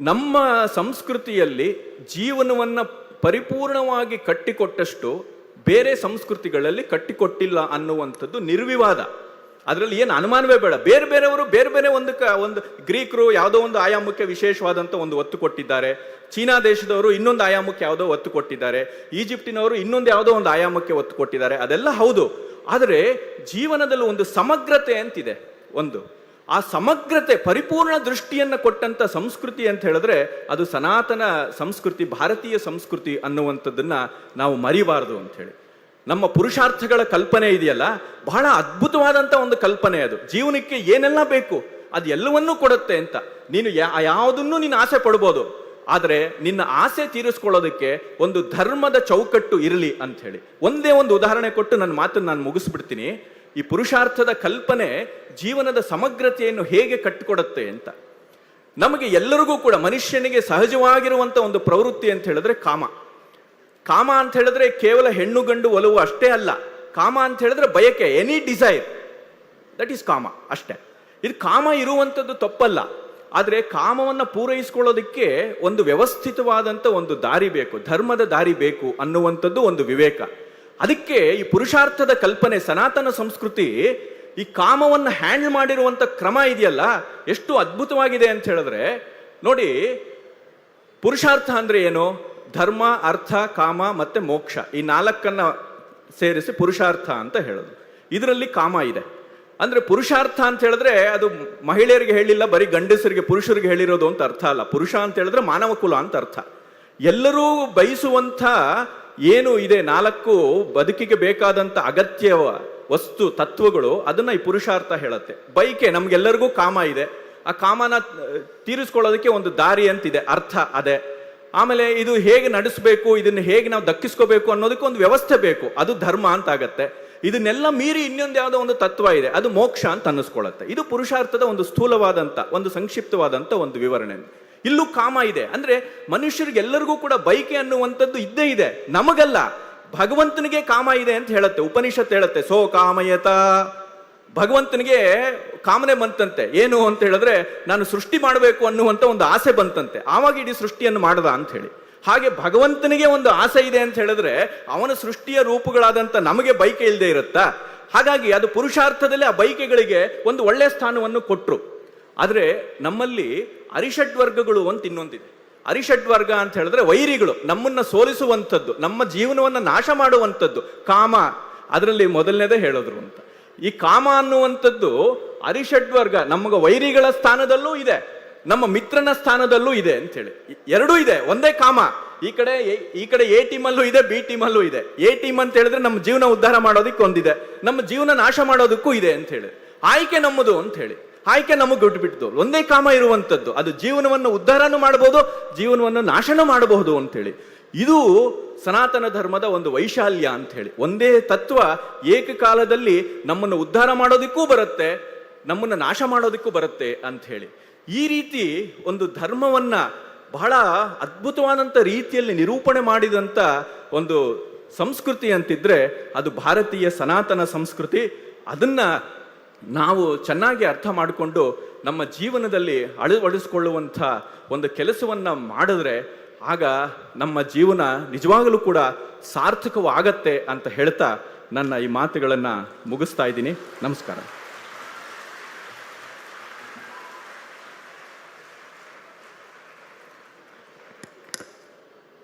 ನಮ್ಮ ಸಂಸ್ಕೃತಿಯಲ್ಲಿ ಜೀವನವನ್ನು ಪರಿಪೂರ್ಣವಾಗಿ ಕಟ್ಟಿಕೊಟ್ಟಷ್ಟು ಬೇರೆ ಸಂಸ್ಕೃತಿಗಳಲ್ಲಿ ಕಟ್ಟಿಕೊಟ್ಟಿಲ್ಲ ಅನ್ನುವಂಥದ್ದು ನಿರ್ವಿವಾದ. ಅದರಲ್ಲಿ ಏನು ಅನುಮಾನವೇ ಬೇಡ. ಬೇರೆ ಬೇರೆಯವರು ಬೇರೆ ಬೇರೆ ಒಂದು ಕ, ಒಂದು ಗ್ರೀಕರು ಯಾವುದೋ ಒಂದು ಆಯಾಮಕ್ಕೆ ವಿಶೇಷವಾದಂಥ ಒಂದು ಒತ್ತು ಕೊಟ್ಟಿದ್ದಾರೆ. ಚೀನಾ ದೇಶದವರು ಇನ್ನೊಂದು ಆಯಾಮಕ್ಕೆ ಯಾವುದೋ ಒತ್ತು ಕೊಟ್ಟಿದ್ದಾರೆ. ಈಜಿಪ್ಟಿನವರು ಇನ್ನೊಂದು ಯಾವುದೋ ಒಂದು ಆಯಾಮಕ್ಕೆ ಒತ್ತು ಕೊಟ್ಟಿದ್ದಾರೆ. ಅದೆಲ್ಲ ಹೌದು. ಆದರೆ ಜೀವನದಲ್ಲಿ ಒಂದು ಸಮಗ್ರತೆ ಅಂತಿದೆ. ಒಂದು. ಆ ಸಮಗ್ರತೆ, ಪರಿಪೂರ್ಣ ದೃಷ್ಟಿಯನ್ನು ಕೊಟ್ಟಂಥ ಸಂಸ್ಕೃತಿ ಅಂತ ಹೇಳಿದ್ರೆ ಅದು ಸನಾತನ ಸಂಸ್ಕೃತಿ, ಭಾರತೀಯ ಸಂಸ್ಕೃತಿ ಅನ್ನುವಂಥದ್ದನ್ನು ನಾವು ಮರಿಬಾರದು ಅಂತ ನಮ್ಮ ಪುರುಷಾರ್ಥಗಳ ಕಲ್ಪನೆ ಇದೆಯಲ್ಲ? ಬಹಳ ಅದ್ಭುತವಾದಂತ ಒಂದು ಕಲ್ಪನೆ ಅದು. ಜೀವನಕ್ಕೆ ಏನೆಲ್ಲ ಬೇಕು ಅದು ಎಲ್ಲವನ್ನೂ ಕೊಡುತ್ತೆ ಅಂತ. ನೀನು ಯಾವುದನ್ನು ನೀನು ಆಸೆ ಪಡ್ಬೋದು. ಆದರೆ ನಿನ್ನ ಆಸೆ ತೀರಿಸ್ಕೊಳ್ಳೋದಕ್ಕೆ ಒಂದು ಧರ್ಮದ ಚೌಕಟ್ಟು ಇರಲಿ ಅಂತ ಹೇಳಿ. ಒಂದೇ ಒಂದು ಉದಾಹರಣೆ ಕೊಟ್ಟು ನನ್ನ ಮಾತನ್ನು ನಾನು ಮುಗಿಸ್ಬಿಡ್ತೀನಿ. ಈ ಪುರುಷಾರ್ಥದ ಕಲ್ಪನೆ ಜೀವನದ ಸಮಗ್ರತೆಯನ್ನು ಹೇಗೆ ಕಟ್ಟಿಕೊಡುತ್ತೆ ಅಂತ. ನಮಗೆ ಎಲ್ಲರಿಗೂ ಕೂಡ ಮನುಷ್ಯನಿಗೆ ಸಹಜವಾಗಿರುವಂಥ ಒಂದು ಪ್ರವೃತ್ತಿ ಅಂತ ಹೇಳಿದ್ರೆ ಕಾಮ. ಕಾಮ ಅಂತ ಹೇಳಿದ್ರೆ ಕೇವಲ ಹೆಣ್ಣು ಗಂಡು ಒಲವು ಅಷ್ಟೇ ಅಲ್ಲ. ಕಾಮ ಅಂತ ಹೇಳಿದ್ರೆ ಬಯಕೆ ಎನಿ ಡಿಸೈರ್ ದಟ್ ಈಸ್ ಕಾಮ, ಅಷ್ಟೇ. ಇದು ಕಾಮ ಇರುವಂಥದ್ದು ತಪ್ಪಲ್ಲ. ಆದರೆ ಕಾಮವನ್ನು ಪೂರೈಸ್ಕೊಳ್ಳೋದಕ್ಕೆ ಒಂದು ವ್ಯವಸ್ಥಿತವಾದಂಥ ಒಂದು ದಾರಿ ಬೇಕು, ಧರ್ಮದ ದಾರಿ ಬೇಕು ಅನ್ನುವಂಥದ್ದು ಒಂದು ವಿವೇಕ. ಅದಕ್ಕೆ ಈ ಪುರುಷಾರ್ಥದ ಕಲ್ಪನೆ, ಸನಾತನ ಸಂಸ್ಕೃತಿ ಈ ಕಾಮವನ್ನು ಹ್ಯಾಂಡಲ್ ಮಾಡಿರುವಂಥ ಕ್ರಮ ಇದೆಯಲ್ಲ, ಎಷ್ಟು ಅದ್ಭುತವಾಗಿದೆ ಅಂತ ಹೇಳಿದ್ರೆ, ನೋಡಿ, ಪುರುಷಾರ್ಥ ಅಂದರೆ ಏನು? ಧರ್ಮ, ಅರ್ಥ, ಕಾಮ ಮತ್ತೆ ಮೋಕ್ಷ ಈ ನಾಲ್ಕನ್ನ ಸೇರಿಸಿ ಪುರುಷಾರ್ಥ ಅಂತ ಹೇಳೋದು. ಇದರಲ್ಲಿ ಕಾಮ ಇದೆ. ಅಂದ್ರೆ ಪುರುಷಾರ್ಥ ಅಂತ ಹೇಳಿದ್ರೆ ಅದು ಮಹಿಳೆಯರಿಗೆ ಹೇಳಿಲ್ಲ, ಬರೀ ಗಂಡಸರಿಗೆ, ಪುರುಷರಿಗೆ ಹೇಳಿರೋದು ಅಂತ ಅರ್ಥ ಅಲ್ಲ. ಪುರುಷ ಅಂತ ಹೇಳಿದ್ರೆ ಮಾನವ ಕುಲ ಅಂತ ಅರ್ಥ. ಎಲ್ಲರೂ ಬಯಸುವಂಥ ಏನು ಇದೆ, ನಾಲ್ಕು ಬದುಕಿಗೆ ಬೇಕಾದಂತ ಅಗತ್ಯ ವಸ್ತು, ತತ್ವಗಳು, ಅದನ್ನ ಈ ಪುರುಷಾರ್ಥ ಹೇಳುತ್ತೆ. ಬೈಕೆ ನಮ್ಗೆಲ್ಲರಿಗೂ ಕಾಮ ಇದೆ. ಆ ಕಾಮನ ತೀರಿಸ್ಕೊಳ್ಳೋದಕ್ಕೆ ಒಂದು ದಾರಿ ಅಂತಿದೆ, ಅರ್ಥ ಅದೇ. ಆಮೇಲೆ ಇದು ಹೇಗೆ ನಡೆಸಬೇಕು, ಇದನ್ನು ಹೇಗೆ ನಾವು ದಕ್ಕಿಸ್ಕೋಬೇಕು ಅನ್ನೋದಕ್ಕೆ ಒಂದು ವ್ಯವಸ್ಥೆ ಬೇಕು. ಅದು ಧರ್ಮ ಅಂತ ಆಗತ್ತೆ ಇದನ್ನೆಲ್ಲ ಮೀರಿ ಇನ್ನೊಂದು ಯಾವುದೋ ಒಂದು ತತ್ವ ಇದೆ. ಅದು ಮೋಕ್ಷ ಅಂತ ಅನ್ನಿಸ್ಕೊಳ್ಳುತ್ತೆ. ಇದು ಪುರುಷಾರ್ಥದ ಒಂದು ಸ್ಥೂಲವಾದಂಥ ಒಂದು ಸಂಕ್ಷಿಪ್ತವಾದಂಥ ಒಂದು ವಿವರಣೆ. ಇಲ್ಲೂ ಕಾಮ ಇದೆ. ಅಂದ್ರೆ ಮನುಷ್ಯರಿಗೆ ಎಲ್ಲರಿಗೂ ಕೂಡ ಬೈಕೆ ಅನ್ನುವಂಥದ್ದು ಇದ್ದೇ ಇದೆ. ನಮಗಲ್ಲ. ಭಗವಂತನಿಗೆ ಕಾಮ ಇದೆ ಅಂತ ಹೇಳುತ್ತೆ. ಉಪನಿಷತ್ ಹೇಳುತ್ತೆ. ಸೋ ಕಾಮಯತ. ಭಗವಂತನಿಗೆ ಕಾಮನೆ ಬಂತಂತೆ. ಏನು ಅಂತ ಹೇಳಿದ್ರೆ, ನಾನು ಸೃಷ್ಟಿ ಮಾಡಬೇಕು ಅನ್ನುವಂತ ಒಂದು ಆಸೆ ಬಂತಂತೆ. ಆವಾಗ ಇಡೀ ಸೃಷ್ಟಿಯನ್ನು ಮಾಡದ ಅಂತ ಹೇಳಿ. ಹಾಗೆ ಭಗವಂತನಿಗೆ ಒಂದು ಆಸೆ ಇದೆ ಅಂತ ಹೇಳಿದ್ರೆ, ಅವನ ಸೃಷ್ಟಿಯ ರೂಪಗಳಾದಂಥ ನಮಗೆ ಬೈಕೆ ಇಲ್ಲದೆ ಇರುತ್ತಾ? ಹಾಗಾಗಿ ಅದು ಪುರುಷಾರ್ಥದಲ್ಲಿ ಆ ಬೈಕೆಗಳಿಗೆ ಒಂದು ಒಳ್ಳೆಯ ಸ್ಥಾನವನ್ನು ಕೊಟ್ಟರು ಆದರೆ ನಮ್ಮಲ್ಲಿ ಅರಿಷಡ್ ವರ್ಗಗಳು ಅಂತ ಇನ್ನೊಂದಿದೆ. ಅರಿಷಡ್ ವರ್ಗ ಅಂತ ಹೇಳಿದ್ರೆ ವೈರಿಗಳು, ನಮ್ಮನ್ನ ಸೋಲಿಸುವಂಥದ್ದು, ನಮ್ಮ ಜೀವನವನ್ನು ನಾಶ ಮಾಡುವಂಥದ್ದು, ಕಾಮ. ಅದರಲ್ಲಿ ಮೊದಲನೇದೇ ಹೇಳಿದ್ರು ಅಂತ. ಈ ಕಾಮ ಅನ್ನುವಂಥದ್ದು ಅರಿಷಡ್ವರ್ಗ, ನಮಗೆ ವೈರಿಗಳ ಸ್ಥಾನದಲ್ಲೂ ಇದೆ, ನಮ್ಮ ಮಿತ್ರನ ಸ್ಥಾನದಲ್ಲೂ ಇದೆ ಅಂತ ಹೇಳಿ ಎರಡೂ ಇದೆ, ಒಂದೇ ಕಾಮ. ಈ ಕಡೆ ಈ ಕಡೆ ಎ ಟೀಮಲ್ಲೂ ಇದೆ, ಬಿ ಟೀಮಲ್ಲೂ ಇದೆ. ಎ ಟೀಮ್ ಅಂತ ಹೇಳಿದ್ರೆ ನಮ್ಮ ಜೀವನ ಉದ್ಧಾರ ಮಾಡೋದಕ್ಕೆ ಒಂದಿದೆ, ನಮ್ಮ ಜೀವನ ನಾಶ ಮಾಡೋದಕ್ಕೂ ಇದೆ ಅಂತ ಹೇಳಿ ಆಯ್ಕೆ ನಮ್ಮದು ಅಂತ ಹೇಳಿ ಆಯ್ಕೆ ನಮಗೆ ದುಡ್ಡು ಒಂದೇ ಕಾಮ ಇರುವಂತದ್ದು ಅದು ಜೀವನವನ್ನು ಉದ್ಧಾರನೂ ಮಾಡಬಹುದು ಜೀವನವನ್ನು ನಾಶನೂ ಮಾಡಬಹುದು ಅಂತ ಹೇಳಿ ಇದು ಸನಾತನ ಧರ್ಮದ ಒಂದು ವೈಶಾಲ್ಯ ಅಂತ ಹೇಳಿ. ಒಂದೇ ತತ್ವ ಏಕಕಾಲದಲ್ಲಿ ನಮ್ಮನ್ನು ಉದ್ಧಾರ ಮಾಡೋದಕ್ಕೂ ಬರುತ್ತೆ, ನಮ್ಮನ್ನು ನಾಶ ಮಾಡೋದಕ್ಕೂ ಬರುತ್ತೆ ಅಂತ ಹೇಳಿ. ಈ ರೀತಿ ಒಂದು ಧರ್ಮವನ್ನ ಬಹಳ ಅದ್ಭುತವಾದಂಥ ರೀತಿಯಲ್ಲಿ ನಿರೂಪಣೆ ಮಾಡಿದಂಥ ಒಂದು ಸಂಸ್ಕೃತಿ ಅಂತಿದ್ರೆ ಅದು ಭಾರತೀಯ ಸನಾತನ ಸಂಸ್ಕೃತಿ. ಅದನ್ನ ನಾವು ಚೆನ್ನಾಗಿ ಅರ್ಥ ಮಾಡಿಕೊಂಡು ನಮ್ಮ ಜೀವನದಲ್ಲಿ ಅಳವಡಿಸ್ಕೊಳ್ಳುವಂಥ ಒಂದು ಕೆಲಸವನ್ನು ಮಾಡಿದ್ರೆ ಆಗ ನಮ್ಮ ಜೀವನ ನಿಜವಾಗಲೂ ಕೂಡ ಸಾರ್ಥಕವಾಗತ್ತೆ ಅಂತ ಹೇಳ್ತಾ ನನ್ನ ಈ ಮಾತುಗಳನ್ನು ಮುಗಿಸ್ತಾ ಇದ್ದೀನಿ. ನಮಸ್ಕಾರ.